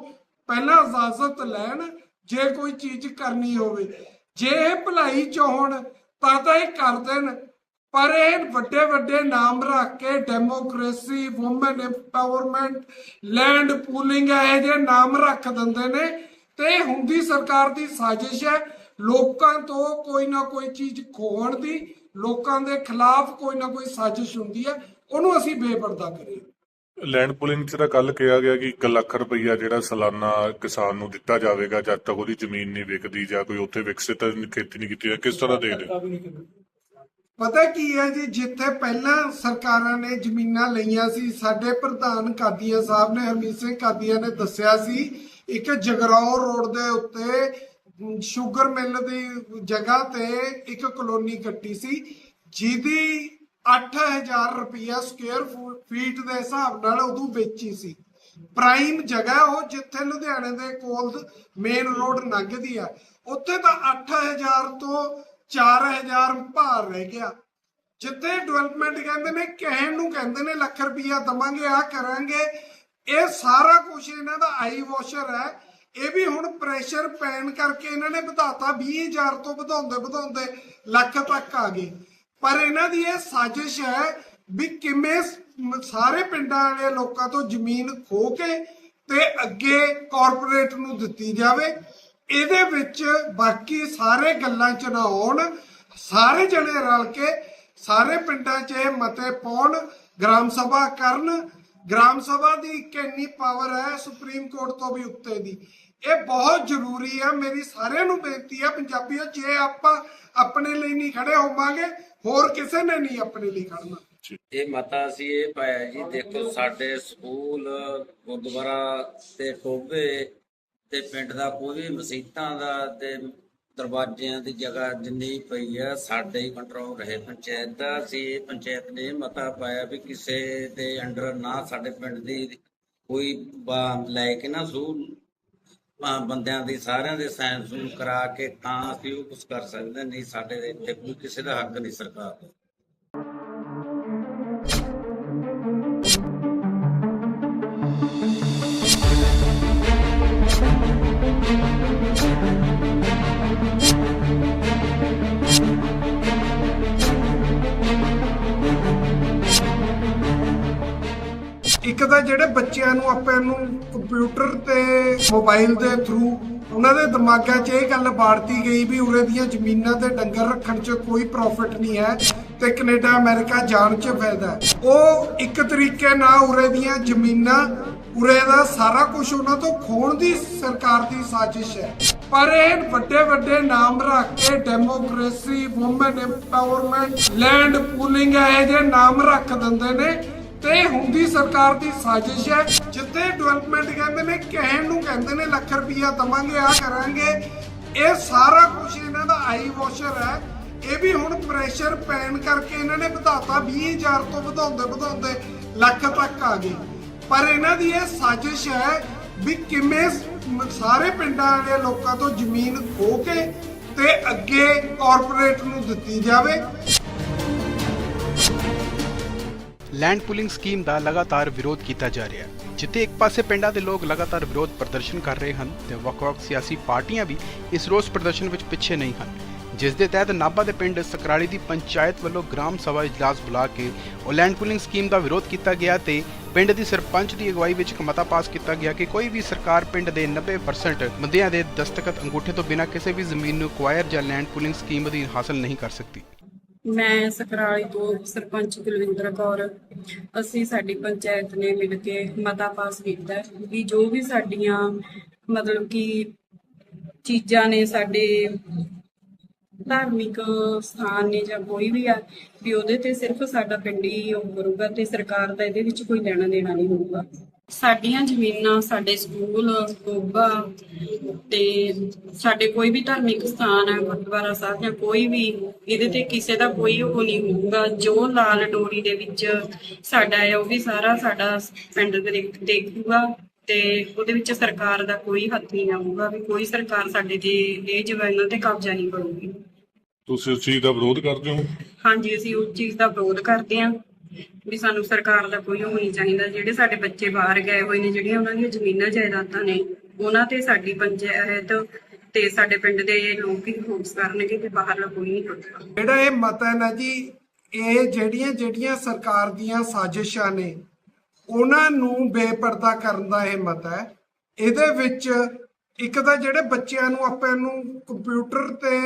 ਪਹਿਲਾਂ ਇਜਾਜ਼ਤ ਲੈਣ, ਜੇ ਕੋਈ ਚੀਜ਼ ਕਰਨੀ ਹੋਵੇ। ਜੇ ਇਹ ਭਲਾਈ ਚਾਹਣ ਤਾਂ ਤਾਂ ਇਹ ਕਰ ਦੇਣ। ਪਰ ਇਹ ਵੱਡੇ ਵੱਡੇ ਨਾਮ ਰੱਖ ਕੇ democracy women empowerment land pooling ਇਹ ਜੇ ਨਾਮ ਰੱਖ ਦਿੰਦੇ ਨੇ ਤੇ ਇਹ ਹੁੰਦੀ ਸਰਕਾਰ ਦੀ ਸਾਜ਼ਿਸ਼ ਹੈ ਲੋਕਾਂ ਤੋਂ ਕੋਈ ਨਾ ਕੋਈ ਚੀਜ਼ ਖੋਹਣ ਦੀ ਲੋਕਾਂ ਦੇ ਖਿਲਾਫ ਕੋਈ ਨਾ ਕੋਈ ਸਾਜ਼ਿਸ਼ ਹੁੰਦੀ ਹੈ ਉਹਨੂੰ ਅਸੀਂ ਬੇਪਰਦਾ ਕਰੀਏ ਲੈਂਡ ਪੁਲਿੰਗ 'ਚ ਤਾਂ ਕੱਲ ਕਿਹਾ ਗਿਆ ਕਿ 1 ਲੱਖ ਰੁਪਈਆ ਜਿਹੜਾ ਸਾਲਾਨਾ ਕਿਸਾਨ ਨੂੰ ਦਿੱਤਾ ਜਾਵੇਗਾ ਜਦ ਤੱਕ ਉਹਦੀ ਜ਼ਮੀਨ ਨਹੀਂ ਵਿਕਦੀ ਜਾਂ ਕੋਈ ਉੱਥੇ ਵਿਕਸਿਤ ਖੇਤੀ ਨਹੀਂ ਕੀਤੀ ਕਿਸ ਤਰ੍ਹਾਂ ਦੇਖਦੇ ਹੋ? ਪਤਾ ਕੀ ਹੈ ਜੀ ਜਿੱਥੇ ਪਹਿਲਾਂ ਸਰਕਾਰਾਂ ਨੇ ਜ਼ਮੀਨਾਂ ਲਈਆਂ ਸੀ ਸਾਡੇ ਪ੍ਰਧਾਨ ਕਾਦੀਆਂ ਸਾਹਿਬ ਨੇ ਹਰਮੀਤ ਸਿੰਘ ਕਾਦੀਆਂ ਨੇ ਦੱਸਿਆ ਸੀ ਇੱਕ ਜਗਰਾਉਂ ਰੋਡ ਦੇ ਉੱਤੇ ਅਮ, ਸ਼ੂਗਰ ਮਿਲ ਦੀ ਜਗ੍ਹਾ ਤੇ ਇੱਕ ਕਲੋਨੀ ਕੱਟੀ ਸੀ ਜਿਹਦੀ 8000 ਰੁਪਇਆ ਸਕੁਅਰ ਫੀਟ ਦੇ ਹਿਸਾਬ ਨਾਲ ਉਦੋਂ ਵੇਚੀ ਸੀ। ਪ੍ਰਾਈਮ ਜਗ੍ਹਾ ਉਹ ਜਿੱਥੇ ਲੁਧਿਆਣੇ ਦੇ ਕੋਲ ਮੇਨ ਰੋਡ ਲੰਘਦੀ ਆ। ਉੱਥੇ ਤਾਂ 8000 ਤੋਂ 4000 ਭਾਰ ਰਹਿ ਗਿਆ। ਜਿੱਥੇ ਡਿਵੈਲਪਮੈਂਟ ਕਹਿੰਦੇ ਨੇ, ਕਹਿਣ ਨੂੰ ਕਹਿੰਦੇ ਨੇ, ਲੱਖ ਰੁਪਈਆ ਦਵਾਂਗੇ ਆ ਕਰਾਂਗੇ। ਇਹ ਸਾਰਾ ਕੁਝ ਇਹਨਾਂ ਦਾ ਆਈ ਵਾਸ਼ਰ ਹੈ। ਇਹ ਵੀ ਹੁਣ ਪ੍ਰੈਸ਼ਰ ਪੈਣ ਕਰਕੇ ਇਹਨਾਂ ਨੇ ਵਧਾਤਾ। 20000 ਤੋਂ ਵਧਾਉਂਦੇ ਵਧਾਉਂਦੇ ਲੱਖ ਤੱਕ ਆ ਗਏ। ਪਰ ਇਹਨਾਂ ਦੀ ਇਹ ਸਾਜ਼ਿਸ਼ ਹੈ ਵੀ ਕਿਵੇਂ ਸਾਰੇ ਪਿੰਡਾਂ ਵਾਲੇ ਲੋਕਾਂ ਤੋਂ ਜ਼ਮੀਨ ਖੋ ਕੇ ਤੇ ਅੱਗੇ ਕਾਰਪੋਰੇਟ ਨੂੰ ਦਿੱਤੀ ਜਾਵੇ। ਇਹਦੇ ਵਿੱਚ ਬਾਕੀ ਸਾਰੇ ਗੱਲਾਂ ਚ ਨਾ ਆਉਣ ਸਾਰੇ ਜਣੇ ਰਲ ਕੇ ਸਾਰੇ ਪਿੰਡਾਂ 'ਚ ਇਹ ਮਤੇ ਪਾਉਣ ਗ੍ਰਾਮ ਸਭਾ ਕਰਨ। ਗ੍ਰਾਮ ਸਭਾ ਦੀ ਇੱਕ ਇੰਨੀ ਪਾਵਰ ਹੈ ਸੁਪਰੀਮ ਕੋਰਟ ਤੋਂ ਵੀ ਉੱਤੇ ਦੀ। ਇਹ ਬਹੁਤ ਜ਼ਰੂਰੀ ਹੈ ਮੇਰੀ ਸਾਰਿਆਂ ਨੂੰ ਬੇਨਤੀ ਹੈ ਪੰਜਾਬੀਓ ਜੇ ਆਪਾਂ ਆਪਣੇ ਲਈ ਨਹੀਂ ਖੜੇ ਹੋਵਾਂਗੇ ਹੋਰ ਕਿਸੇ ਨੇ ਨਹੀਂ ਆਪਣੇ ਲਈ ਖੜਨਾ। ਇਹ ਮਤਾ ਅਸੀਂ ਇਹ ਪਾਇਆ ਜੀ ਦੇਖੋ ਸਾਡੇ ਸਕੂਲ ਗੁਰਦੁਆਰਾ ਤੇ ਟੋਬੇ ਤੇ ਪਿੰਡ ਦਾ ਕੋਈ ਵੀ ਮਸੀਤਾਂ ਦਾ ਤੇ ਦਰਵਾਜ਼ਿਆਂ ਦੀ ਜਗ੍ਹਾ ਜਿੰਨੀ ਪਈ ਆ, ਸਾਡੇ ਹੀ ਕੰਟਰੋਲ ਰਹੇ। ਪੰਚਾਇਤ ਦਾ ਅਸੀਂ ਪੰਚਾਇਤ ਨੇ ਇਹ ਮਤਾ ਪਾਇਆ ਵੀ ਕਿਸੇ ਦੇ ਅੰਡਰ ਨਾ ਸਾਡੇ ਪਿੰਡ ਦੀ ਕੋਈ ਲੈ ਕੇ ਨਾ ਸੂ ਬੰਦਿਆਂ ਦੀ, ਸਾਰਿਆਂ ਦੇ ਸਾਈਨ ਸੂਨ ਕਰਾ ਕੇ ਤਾਂ ਅਸੀਂ ਉਹ ਕੁਝ ਕਰ ਸਕਦੇ ਨਹੀਂ ਸਾਡੇ ਦੇ ਇੱਥੇ ਕੋਈ ਕਿਸੇ ਦਾ ਹੱਕ ਨਹੀਂ ਸਰਕਾਰ ਦਾ। ਇੱਕ ਤਾਂ ਜਿਹੜੇ ਬੱਚਿਆਂ ਨੂੰ ਆਪਾਂ ਨੂੰ ਕੰਪਿਊਟਰ ਤੇ ਮੋਬਾਈਲ ਦੇ ਥਰੂ ਉਹਨਾਂ ਦੇ ਦਿਮਾਗਾਂ 'ਚ ਇਹ ਗੱਲ ਬਾੜਤੀ ਗਈ ਵੀ ਉਰੇ ਦੀਆਂ ਜ਼ਮੀਨਾਂ ਤੇ ਡੰਗਰ ਰੱਖਣ 'ਚ ਕੋਈ ਪ੍ਰੋਫਿਟ ਨਹੀਂ ਹੈ ਤੇ ਕੈਨੇਡਾ, ਅਮਰੀਕਾ ਜਾਣ 'ਚ ਫਾਇਦਾ ਉਹ ਇੱਕ ਤਰੀਕੇ ਨਾਲ ਉਰੇ ਦੀਆਂ ਜ਼ਮੀਨਾਂ ਉਰੇ ਦਾ ਸਾਰਾ ਕੁਝ ਉਹਨਾਂ ਤੋਂ ਖੋਣ ਦੀ ਸਰਕਾਰ ਦੀ ਸਾਜ਼ਿਸ਼ ਹੈ। ਪਰ ਇਹ ਵੱਡੇ ਵੱਡੇ ਨਾਮ ਰੱਖ ਕੇ democracy women empowerment land pooling ਇਹ ਜੇ ਨਾਮ ਰੱਖ ਦਿੰਦੇ ਨੇ ਤੇ ਹੁੰਦੀ ਸਰਕਾਰ ਦੀ ਸਾਜ਼ਿਸ਼ ਹੈ। ਜਿੱਥੇ ਡਿਵੈਲਪਮੈਂਟ ਕਹਿੰਦੇ ਨੇ, ਕਹਿਣ ਨੂੰ ਕਹਿੰਦੇ ਨੇ, ਲੱਖ ਰੁਪਈਆ ਦਵਾਂਗੇ ਆ ਕਰਾਂਗੇ। ਇਹ ਸਾਰਾ ਕੁਝ ਇਹਨਾਂ ਦਾ ਆਈ ਵਾਸ਼ਰ ਹੈ। ਇਹ ਵੀ ਹੁਣ ਪ੍ਰੈਸ਼ਰ ਪੈਣ ਕਰਕੇ ਇਹਨਾਂ ਨੇ ਵਧਾਤਾ 20000 ਤੋਂ ਵਧਾਉਂਦੇ ਵਧਾਉਂਦੇ ਲੱਖ ਤੱਕ ਆ ਗਏ। ਪਰ ਇਹਨਾਂ ਦੀ ਇਹ ਸਾਜ਼ਿਸ਼ ਹੈ ਵੀ ਕਿਵੇਂ ਸਾਰੇ ਪਿੰਡਾਂ ਵਾਲੇ ਲੋਕਾਂ ਤੋਂ ਜ਼ਮੀਨ ਖੋ ਕੇ ਤੇ ਅੱਗੇ ਕਾਰਪੋਰੇਟ ਨੂੰ ਦਿੱਤੀ ਜਾਵੇ। ਲੈਂਡ ਪੁਲਿੰਗ ਸਕੀਮ ਦਾ ਲਗਾਤਾਰ ਵਿਰੋਧ ਕੀਤਾ ਜਾ ਰਿਹਾ ਹੈ। ਜਿੱਥੇ ਇੱਕ ਪਾਸੇ ਪਿੰਡਾਂ ਦੇ ਲੋਕ ਲਗਾਤਾਰ ਵਿਰੋਧ ਪ੍ਰਦਰਸ਼ਨ ਕਰ ਰਹੇ ਹਨ ਤੇ ਵੱਖ-ਵੱਖ ਸਿਆਸੀ ਪਾਰਟੀਆਂ ਵੀ ਇਸ ਰੋਸ ਪ੍ਰਦਰਸ਼ਨ ਵਿੱਚ ਪਿੱਛੇ ਨਹੀਂ ਹਨ। ਜਿਸ ਦੇ ਤਹਿਤ ਨਾਭਾ ਦੇ ਪਿੰਡ ਸਕਰਾਲੀ ਦੀ ਪੰਚਾਇਤ ਵੱਲੋਂ ਗ੍ਰਾਮ ਸਭਾ ਇਜਲਾਸ ਬੁਲਾ ਕੇ ਉਹ ਲੈਂਡ ਸਕੀਮ ਦਾ ਵਿਰੋਧ ਕੀਤਾ ਗਿਆ ਤੇ ਪਿੰਡ ਦੀ ਸਰਪੰਚ ਦੀ ਅਗਵਾਈ ਵਿੱਚ ਇੱਕ ਮਤਾ ਪਾਸ ਕੀਤਾ ਗਿਆ ਕਿ ਕੋਈ ਵੀ ਸਰਕਾਰ ਪਿੰਡ ਦੇ 90% ਬੰਦਿਆਂ ਦੇ ਦਸਤਖਤ ਅੰਗੂਠੇ ਤੋਂ ਬਿਨਾਂ ਕਿਸੇ ਵੀ ਜ਼ਮੀਨ ਨੂੰ ਅਕਵਾਇਰ ਜਾਂ ਲੈਂਡ ਪੁਲਿੰਗ ਸਕੀਮ ਅਧੀਨ ਹਾਸਲ ਨਹੀਂ ਕਰ ਸਕਦੀ। ਮੈਂ ਸਕਰਾਲੀ ਤੋਂ ਸਰਪੰਚ ਕੁਲਵਿੰਦਰ ਕੌਰ, ਅਸੀਂ ਸਾਡੀ ਪੰਚਾਇਤ ਨੇ ਮਿਲ ਕੇ ਮਤਾ ਪਾਸ ਕੀਤਾ ਵੀ ਜੋ ਵੀ ਸਾਡੀਆਂ ਮਤਲਬ ਕਿ ਚੀਜ਼ਾਂ ਨੇ ਸਾਡੇ ਧਾਰਮਿਕ ਸਥਾਨ ਨੇ ਜਾਂ ਕੋਈ ਵੀ ਆ, ਵੀ ਉਹਦੇ ਤੇ ਸਿਰਫ ਸਾਡਾ ਪਿੰਡ ਹੀ ਉਹ ਕਰੂਗਾ ਤੇ ਸਰਕਾਰ ਦਾ ਇਹਦੇ ਵਿੱਚ ਕੋਈ ਲੈਣਾ ਦੇਣਾ ਨਹੀਂ ਹੋਊਗਾ। ਸਾਡੀਆਂ ਜ਼ਮੀਨਾਂ, ਸਾਡੇ ਸਕੂਲ, ਗੋਬਾ ਤੇ ਸਾਡੇ ਕੋਈ ਵੀ ਧਾਰਮਿਕ ਸਥਾਨ ਹੈ ਗੁਰਦੁਆਰਾ ਸਾਹਿਬ ਜਾਂ ਕੋਈ ਵੀ, ਇਹਦੇ ਤੇ ਕਿਸੇ ਦਾ ਕੋਈ ਉਹ ਨਹੀਂ ਹੋਊਗਾ। ਜੋ ਲਾਲ ਡੋਰੀ ਦੇ ਵਿੱਚ ਸਾਡਾ ਹੈ, ਉਹ ਵੀ ਸਾਰਾ ਸਾਡਾ ਪਿੰਡ ਦੇ ਦੇਖੂਗਾ। ਤੇ ਉਹਦੇ ਵਿੱਚ ਸਰਕਾਰ ਦਾ ਕੋਈ ਹੱਥ ਨਹੀਂ ਆਊਗਾ ਵੀ ਕੋਈ ਸਰਕਾਰ ਸਾਡੇ ਤੇ ਇਹ ਜ਼ਮੀਨਾਂ ਤੇ ਕਬਜ਼ਾ ਨਹੀਂ ਕਰੂਗੀ। ਤੁਸੀਂ ਉਸ ਚੀਜ਼ ਦਾ ਵਿਰੋਧ ਕਰਦੇ ਹੋ? ਹਾਂਜੀ ਅਸੀਂ ਉਸ ਚੀਜ਼ ਦਾ ਵਿਰੋਧ ਕਰਦੇ ਹਾਂ ਵੀ ਸਾਨੂੰ ਸਰਕਾਰ ਦਾ ਕੋਈ ਉਹ ਨਹੀਂ ਚਾਹੀਦਾ। ਜਿਹੜੇ ਸਾਡੇ ਬੱਚੇ ਬਾਹਰ ਗਏ ਹੋਏ ਨੇ ਜਿਹੜੀਆਂ ਉਹਨਾਂ ਦੀਆਂ ਜ਼ਮੀਨਾਂ ਜਾਇਦਾਦਾਂ ਨੇ ਉਹਨਾਂ ਤੇ ਸਾਡੀ ਪੰਚਾਇਤ ਤੇ ਸਾਡੇ ਪਿੰਡ ਦੇ ਲੋਕ ਹੀ ਫੋਕਸ ਕਰਨਗੇ ਕਿ ਬਾਹਰਲਾ ਕੋਈ ਨਹੀਂ ਕਰੂਗਾ। ਜਿਹੜਾ ਇਹ ਮਤ ਹੈ ਨਾ ਜੀ ਇਹ ਜਿਹੜੀਆਂ ਜਿਹੜੀਆਂ ਸਰਕਾਰ ਦੀਆਂ ਸਾਜ਼ਿਸ਼ਾਂ ਨੇ ਉਹਨਾਂ ਨੂੰ ਬੇਪਰਦਾ ਕਰਨ ਦਾ ਇਹ ਮਤ ਹੈ। ਇਹਦੇ ਵਿੱਚ ਇੱਕ ਤਾਂ ਜਿਹੜੇ ਬੱਚਿਆਂ ਨੂੰ ਆਪਾਂ ਨੂੰ ਕੰਪਿਊਟਰ ਤੇ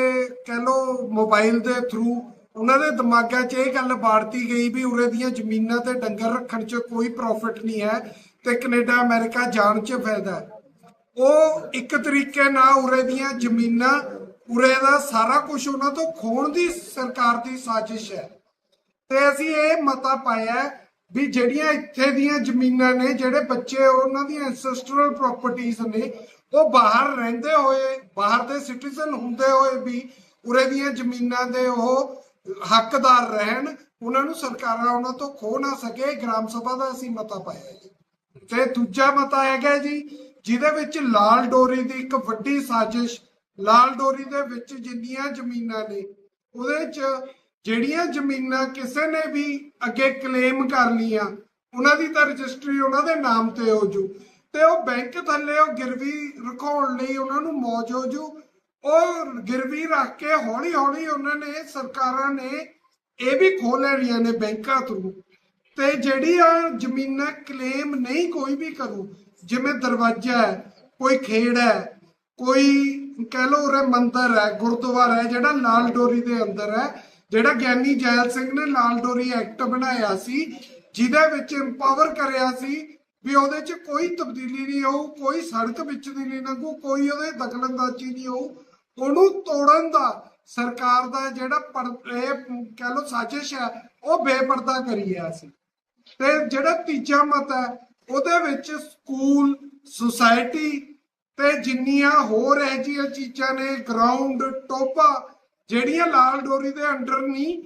ਕਹਿ ਲੋ ਮੋਬਾਈਲ ਦੇ ਥਰੂ ਉਹਨਾਂ ਦੇ ਦਿਮਾਗਾਂ 'ਚ ਇਹ ਗੱਲ ਬਾੜਤੀ ਗਈ ਵੀ ਉਰੇ ਦੀਆਂ ਜ਼ਮੀਨਾਂ ਤੇ ਡੰਗਰ ਰੱਖਣ 'ਚ ਕੋਈ ਪ੍ਰੋਫਿਟ ਨਹੀਂ ਹੈ ਤੇ ਕੈਨੇਡਾ, ਅਮਰੀਕਾ ਜਾਣ 'ਚ ਫਾਇਦਾ ਉਹ ਇੱਕ ਤਰੀਕੇ ਨਾਲ ਉਰੇ ਦੀਆਂ ਜ਼ਮੀਨਾਂ, ਉਰੇ ਦਾ ਸਾਰਾ ਕੁਝ ਉਹਨਾਂ ਤੋਂ ਖੋਣ ਦੀ ਸਰਕਾਰ ਦੀ ਸਾਜ਼ਿਸ਼ ਹੈ। ਤੇ ਅਸੀਂ ਇਹ ਮਤਾ ਪਾਇਆ ਵੀ ਜਿਹੜੀਆਂ ਇੱਥੇ ਦੀਆਂ ਜ਼ਮੀਨਾਂ ਨੇ, ਜਿਹੜੇ ਬੱਚੇ ਉਹਨਾਂ ਦੀਆਂ ਐਂਸੈਸਟਰਲ ਪ੍ਰਾਪਰਟੀਆਂ ਨੇ, ਉਹ ਬਾਹਰ ਰਹਿੰਦੇ ਹੋਏ, ਬਾਹਰ ਦੇ ਸਿਟੀਜ਼ਨ ਹੁੰਦੇ ਹੋਏ ਵੀ ਉਰੇ ਦੀਆਂ ਜ਼ਮੀਨਾਂ ਦੇ ਉਹ ਹੱਕਦਾਰ ਰਹਿਣ, ਉਹਨਾਂ ਨੂੰ ਸਰਕਾਰਾਂ ਉਹਨਾਂ ਤੋਂ ਖੋ ਨਾ ਸਕੇ ਗ੍ਰਾਮ ਸਭਾ ਦਾ ਅਸੀਂ ਮਤਾ ਪਾਇਆ ਜੀ। ਤੇ ਦੂਜਾ ਮਤਾ ਹੈਗਾ ਜੀ, ਜਿਹਦੇ ਵਿੱਚ ਲਾਲ ਡੋਰੀ ਦੀ ਇੱਕ ਵੱਡੀ ਸਾਜ਼ਿਸ਼, ਲਾਲ ਡੋਰੀ ਦੇ ਵਿੱਚ ਜਿੰਨੀਆਂ ਜ਼ਮੀਨਾਂ ਨੇ, ਉਹਦੇ 'ਚ ਜਿਹੜੀਆਂ ਜ਼ਮੀਨਾਂ ਕਿਸੇ ਨੇ ਵੀ ਅੱਗੇ ਕਲੇਮ ਕਰ ਲੀਆਂ ਉਹਨਾਂ ਦੀ ਤਾਂ ਰਜਿਸਟਰੀ ਉਹਨਾਂ ਦੇ ਨਾਮ ਤੇ ਹੋ ਜੂ ਤੇ ਉਹ ਬੈਂਕ ਥੱਲੇ ਉਹ ਗਿਰਵੀ ਰਖਾਉਣ ਲਈ ਉਹਨਾਂ ਨੂੰ ਮੌਜ ਹੋ ਜੂ। ਉਹ ਗਿਰਵੀ ਰੱਖ ਕੇ ਹੌਲੀ ਹੌਲੀ ਉਹਨਾਂ ਨੇ, ਸਰਕਾਰਾਂ ਨੇ ਇਹ ਵੀ ਖੋਹ ਲੈਣੀਆਂ ਨੇ ਬੈਂਕਾਂ ਥਰੂ ਤੇ ਜਿਹੜੀ ਆ ਜ਼ਮੀਨਾਂ ਕਲੇਮ ਨਹੀਂ ਕੋਈ ਵੀ ਕਰੂ, ਜਿਵੇਂ ਦਰਵਾਜ਼ਾ ਹੈ, ਕੋਈ ਖੇੜ ਹੈ, ਕੋਈ ਕਹਿ ਲੋ ਉਰੇ ਮੰਦਿਰ ਹੈ, ਗੁਰਦੁਆਰਾ ਹੈ, ਜਿਹੜਾ ਲਾਲ ਡੋਰੀ ਦੇ ਅੰਦਰ ਹੈ ਜਿਹੜਾ ਗਿਆਨੀ ਜੈਲ ਸਿੰਘ ਨੇ ਲਾਲ ਡੋਰੀ ਐਕਟ ਬਣਾਇਆ ਸੀ, ਜਿਹਦੇ ਵਿੱਚ ਇੰਪਾਵਰ ਕਰਿਆ ਸੀ ਵੀ ਉਹਦੇ 'ਚ ਕੋਈ ਤਬਦੀਲੀ ਨਹੀਂ ਹੋਊ ਕੋਈ ਸੜਕ ਵਿੱਚ ਦੀ ਨਹੀਂ ਲੰਘੂ, ਕੋਈ ਉਹਦੇ ਦਖਲਅੰਦਾਜ਼ੀ ਨਹੀਂ ਹੋਊ ਉਹਨੂੰ ਤੋੜਨ ਦਾ ਸਰਕਾਰ ਦਾ ਜਿਹੜਾ ਪਰ- ਇਹ ਕਹਿ ਲੋ ਸਾਜ਼ਿਸ਼ ਹੈ, ਉਹ ਬੇਪਰਦਾ ਕਰੀ ਗਿਆ ਸੀ। ਤੇ ਜਿਹੜਾ ਤੀਜਾ ਮਤ ਹੈ, ਉਹਦੇ ਵਿੱਚ ਸਕੂਲ, ਸੁਸਾਇਟੀ ਤੇ ਜਿੰਨੀਆਂ ਹੋਰ ਇਹ ਜਿਹੀਆਂ ਚੀਜ਼ਾਂ ਨੇ, ਗਰਾਊਂਡ ਟੋਪਾ ਜਿਹੜੀਆਂ ਲਾਲ ਡੋਰੀ ਦੇ ਅੰਡਰ ਨਹੀਂ,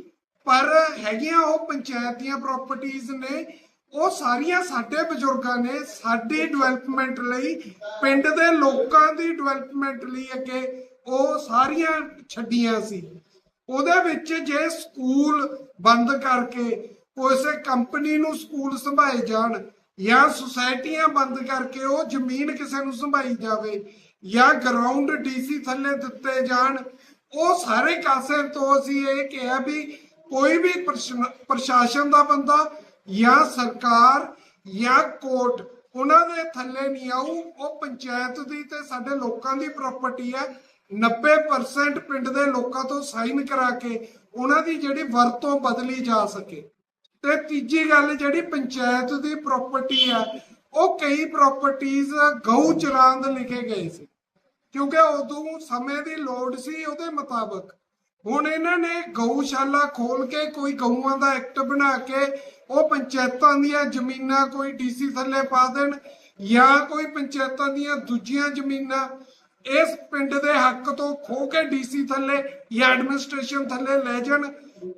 ਪਰ ਹੈਗੀਆਂ ਉਹ ਪੰਚਾਇਤ ਦੀਆਂ ਪ੍ਰਾਪਰਟੀਆਂ ਨੇ। ਉਹ ਸਾਰੀਆਂ ਸਾਡੇ ਬਜ਼ੁਰਗਾਂ ਨੇ ਸਾਡੀ ਡਿਵੈਲਪਮੈਂਟ ਲਈ, ਪਿੰਡ ਦੇ ਲੋਕਾਂ ਦੀ ਡਿਵੈਲਪਮੈਂਟ ਲਈ ਅੱਗੇ ਉਹ ਸਾਰੀਆਂ ਛੱਡੀਆਂ ਸੀ। ਉਹਦੇ ਵਿੱਚ ਜੇ ਸਕੂਲ ਬੰਦ ਕਰਕੇ ਉਸੇ ਕੰਪਨੀ ਨੂੰ ਸਕੂਲ ਸੰਭਾਏ ਜਾਣ ਜਾਂ ਸੁਸਾਇਟੀਆਂ ਬੰਦ ਕਰਕੇ ਉਹ ਜ਼ਮੀਨ ਕਿਸੇ ਨੂੰ ਸੰਭਾਈ ਜਾਵੇ ਜਾਂ ਗਰਾਊਂਡ ਡੀਸੀ ਥੱਲੇ ਦਿੱਤੇ ਜਾਣ ਉਹ ਸਾਰੇ ਕਾਸੇ ਤੋਂ ਅਸੀਂ ਇਹ ਕਿਹਾ ਵੀ ਕੋਈ ਵੀ ਪ੍ਰਸ਼ਾਸਨ ਦਾ ਬੰਦਾ ਜਾਂ ਸਰਕਾਰ ਜਾਂ ਕੋਰਟ, ਉਹਨਾਂ ਦੇ ਥੱਲੇ ਨਹੀਂ ਆਊ। ਉਹ ਪੰਚਾਇਤ ਦੀ ਤੇ ਸਾਡੇ ਲੋਕਾਂ ਦੀ ਪ੍ਰਾਪਰਟੀ ਹੈ। 90% ਪਿੰਡ ਦੇ ਲੋਕਾਂ ਤੋਂ ਸਾਈਨ ਕਰਾ ਕੇ ਉਹਨਾਂ ਦੀ ਜਿਹੜੀ ਵਰਤੋਂ ਬਦਲੀ ਜਾ ਸਕੇ। ਤੇ ਤੀਜੀ ਗੱਲ ਜਿਹੜੀ ਪੰਚਾਇਤ ਦੀ ਪ੍ਰਾਪਰਟੀ ਆ ਉਹ ਕਈ ਪ੍ਰਾਪਰਟੀਆਂ ਗਊ ਚਰਾਂਦ ਲਿਖੇ ਗਏ ਸੀ। ਕਿਉਂਕਿ ਉਦੋਂ ਸਮੇਂ ਦੀ ਲੋੜ ਸੀ ਉਹਦੇ ਮੁਤਾਬਕ। ਹੁਣ ਇਹਨਾਂ ਨੇ ਗਊਸ਼ਾਲਾ ਖੋਲ ਕੇ ਕੋਈ ਗਊਆਂ ਦਾ ਐਕਟ ਬਣਾ ਕੇ ਉਹ ਪੰਚਾਇਤਾਂ ਦੀਆਂ ਜ਼ਮੀਨਾਂ ਕੋਈ ਡੀਸੀ ਥੱਲੇ ਪਾ ਦੇਣ ਜਾਂ ਕੋਈ ਪੰਚਾਇਤਾਂ ਦੀਆਂ ਦੂਜੀਆਂ ਜ਼ਮੀਨਾਂ, ਇਸ ਪਿੰਡ ਦੇ ਹੱਕ ਤੋਂ ਖੋ ਕੇ ਡੀਸੀ ਥੱਲੇ ਜਾਂ ਐਡਮਿਨਿਸਟ੍ਰੇਸ਼ਨ ਥੱਲੇ ਲੈ ਜਾਣ,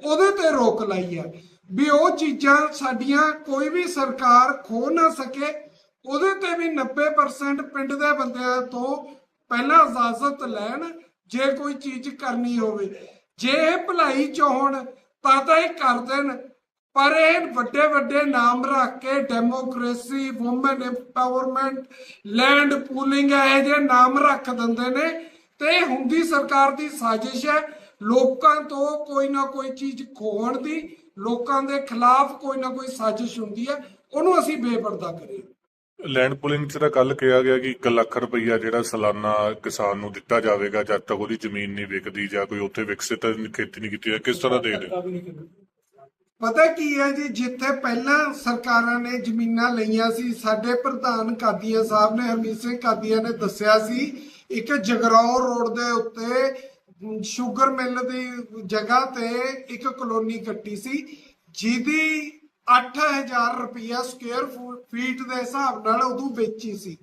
ਉਹਦੇ ਤੇ ਰੋਕ ਲਾਈ ਹੈ। ਵੀ ਉਹ ਚੀਜ਼ਾਂ ਸਾਡੀਆਂ ਕੋਈ ਵੀ ਸਰਕਾਰ ਖੋ ਨਾ ਸਕੇ, ਉਹਦੇ ਤੇ ਵੀ 90% ਪਿੰਡ ਦੇ ਬੰਦਿਆਂ ਤੋਂ ਪਹਿਲਾਂ ਇਜਾਜ਼ਤ ਲੈਣ ਜੇ ਕੋਈ ਚੀਜ਼ ਕਰਨੀ ਹੋਵੇ। ਜੇ ਇਹ ਭਲਾਈ ਚਾਹਣ ਤਾਂ ਤਾਂ ਇਹ ਕਰ ਦੇਣ। ਪਰ ਇਹ ਵੱਡੇ ਵੱਡੇ ਨਾਮ ਰੱਖ ਕੇ democracy women empowerment, land pooling, ਇਹ ਜੇ ਨਾਮ ਰੱਖ ਦਿੰਦੇ ਨੇ। ਤੇ ਹੁੰਦੀ ਸਰਕਾਰ ਦੀ ਸਾਜ਼ਿਸ਼ ਹੈ, ਲੋਕਾਂ ਤੋਂ ਕੋਈ ਨਾ ਕੋਈ ਚੀਜ਼ ਖੋਹਣ ਦੀ, ਲੋਕਾਂ ਦੇ ਖਿਲਾਫ ਕੋਈ ਨਾ ਕੋਈ ਸਾਜ਼ਿਸ਼ ਹੁੰਦੀ ਹੈ, ਉਹਨੂੰ ਅਸੀਂ ਬੇਪਰਦਾ ਕਰੀਏ। ਲੈਂਡ ਪੁਲਿੰਗ 'ਚ ਤਾਂ ਕੱਲ ਕਿਹਾ ਗਿਆ ਕਿ 1 ਲੱਖ ਰੁਪਈਆ ਜਿਹੜਾ ਸਾਲਾਨਾ ਕਿਸਾਨ ਨੂੰ ਦਿੱਤਾ ਜਾਵੇਗਾ, ਜਦ ਤੱਕ ਉਹਦੀ ਜ਼ਮੀਨ ਨਹੀਂ ਵਿਕਦੀ ਜਾਂ ਕੋਈ ਉੱਥੇ ਵਿਕਸਿਤ ਖੇਤੀ ਨਹੀਂ ਕੀਤੀ ਜਾਂਦੀ ਕਿਸ ਤਰ੍ਹਾਂ ਦੇਖਦੇ ਹੋ? ਪਤਾ ਕੀ ਹੈ ਜੀ, ਜਿੱਥੇ ਪਹਿਲਾਂ ਸਰਕਾਰਾਂ ਨੇ ਜ਼ਮੀਨਾਂ ਲਈਆਂ ਸੀ, ਸਾਡੇ ਪ੍ਰਧਾਨ ਕਾਦੀਆਂ ਸਾਹਿਬ ਨੇ, ਹਰਮੀਤ ਸਿੰਘ ਕਾਦੀਆਂ ਨੇ ਦੱਸਿਆ ਸੀ, ਇੱਕ ਜਗਰਾਉਂ ਰੋਡ ਦੇ ਉੱਤੇ ਸ਼ੂਗਰ ਮਿਲ ਦੀ ਜਗ੍ਹਾ ਤੇ ਇੱਕ ਕਲੋਨੀ ਕੱਟੀ ਸੀ, ਜਿਹਦੀ 8000 ਰੁਪਇਆ ਸਕੁਅਰ ਫੀਟ ਦੇ ਹਿਸਾਬ ਨਾਲ ਉਦੋਂ ਵੇਚੀ ਸੀ।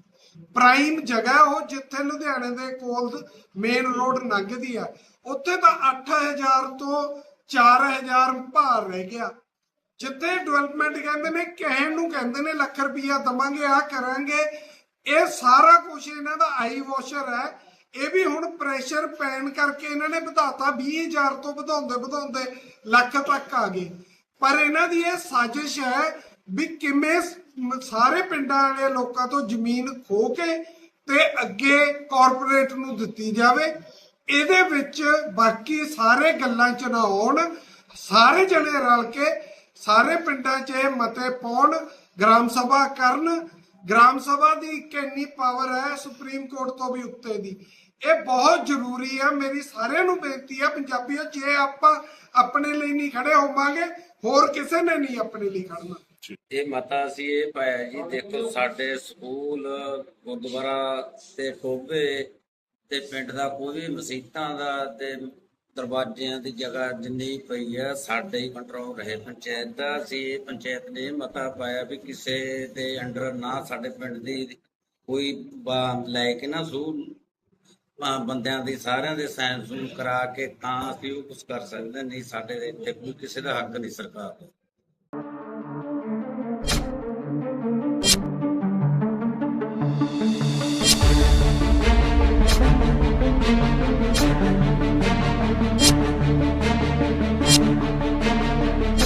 ਪ੍ਰਾਈਮ ਜਗ੍ਹਾ ਉਹ, ਜਿੱਥੇ ਲੁਧਿਆਣੇ ਦੇ ਕੋਲ ਮੇਨ ਰੋਡ ਲੰਘਦੀ ਆ। ਉੱਥੇ ਤਾਂ 8000 ਤੋਂ 4000 ਭਾਰ ਰਹਿ ਗਿਆ। ਜਿੱਥੇ ਡਿਵੈਲਪਮੈਂਟ ਕਹਿੰਦੇ ਨੇ ਕਹਿਣ ਨੂੰ ਕਹਿੰਦੇ ਨੇ ਲੱਖ ਰੁਪਈਆ ਦਵਾਂਗੇ ਆ ਕਰਾਂਗੇ। ਇਹ ਸਾਰਾ ਕੁਝ ਇਹਨਾਂ ਦਾ ਆਈ ਵਾਸ਼ਰ ਹੈ। ਇਹ ਵੀ ਹੁਣ ਪ੍ਰੈਸ਼ਰ ਪੈਣ ਕਰਕੇ ਇਹਨਾਂ ਨੇ ਵਧਾਤਾ। 20000 ਤੋਂ ਵਧਾਉਂਦੇ ਵਧਾਉਂਦੇ ਲੱਖ ਤੱਕ ਆ ਗਏ। ਪਰ ਇਹਨਾਂ ਦੀ ਇਹ ਸਾਜ਼ਿਸ਼ ਹੈ ਵੀ ਕਿਵੇਂ ਸਾਰੇ ਪਿੰਡਾਂ ਵਾਲੇ ਲੋਕਾਂ ਤੋਂ ਜ਼ਮੀਨ ਖੋ ਕੇ ਤੇ ਅੱਗੇ ਕਾਰਪੋਰੇਟ ਨੂੰ ਦਿੱਤੀ ਜਾਵੇ। ਇਹਦੇ ਵਿੱਚ ਬਾਕੀ ਸਾਰੇ ਗੱਲਾਂ ਚ ਨਾ ਆਉਣ, ਸਾਰੇ ਜਣੇ ਰਲ ਕੇ ਸਾਰੇ ਪਿੰਡਾਂ 'ਚ ਇਹ ਮਤੇ ਪਾਉਣ, ਗ੍ਰਾਮ ਸਭਾ ਕਰਨ। ਗ੍ਰਾਮ ਸਭਾ ਦੀ ਇੱਕ ਪਾਵਰ ਹੈ ਸੁਪਰੀਮ ਕੋਰਟ ਤੋਂ ਵੀ ਉੱਤੇ ਦੀ। ਇਹ ਬਹੁਤ ਜ਼ਰੂਰੀ ਆ, ਮੇਰੀ ਸਾਰਿਆਂ ਨੂੰ ਬੇਨਤੀ ਆ ਪੰਜਾਬੀਓ, ਜੇ ਆਪਾਂ ਆਪਣੇ ਲਈ ਨਹੀਂ ਖੜੇ ਹੋਵਾਂਗੇ, ਹੋਰ ਕਿਸੇ ਨੇ ਨਹੀਂ ਆਪਣੇ ਲਈ ਖੜਨਾ। ਇਹ ਮਤਾ ਅਸੀਂ ਇਹ ਪਾਇਆ ਜੀ, ਦੇਖੋ ਸਾਡੇ ਸਕੂਲ, ਗੁਰਦੁਆਰਾ ਤੇ ਟੋਬੇ ਤੇ ਪਿੰਡ ਦਾ ਕੋਈ ਵੀ ਮਸੀਤਾਂ ਦਾ ਤੇ ਦਰਵਾਜ਼ਿਆਂ ਦੀ ਜਗ੍ਹਾ ਜਿੰਨੀ ਪਈ ਆ, ਸਾਡੇ ਹੀ ਕੰਟਰੋਲ ਰਹੇ। ਪੰਚਾਇਤ ਦਾ ਅਸੀਂ ਪੰਚਾਇਤ ਨੇ ਮਤਾ ਪਾਇਆ ਵੀ ਕਿਸੇ ਦੇ ਅੰਡਰ ਨਾ ਸਾਡੇ ਪਿੰਡ ਦੀ ਕੋਈ ਲੈ ਕੇ ਨਾ ਸੂ ਬੰਦਿਆਂ ਦੀ ਸਾਰਿਆਂ ਦੇ ਸਾਇਨ ਸੂਨ ਕਰਾ ਕੇ ਤਾਂ ਅਸੀਂ ਉਹ ਕੁਝ ਕਰ ਸਕਦੇ ਨਹੀਂ ਸਾਡੇ ਦੇ ਇੱਥੇ ਕੋਈ ਕਿਸੇ ਦਾ ਹੱਕ ਨਹੀਂ ਸਰਕਾਰ ਦਾ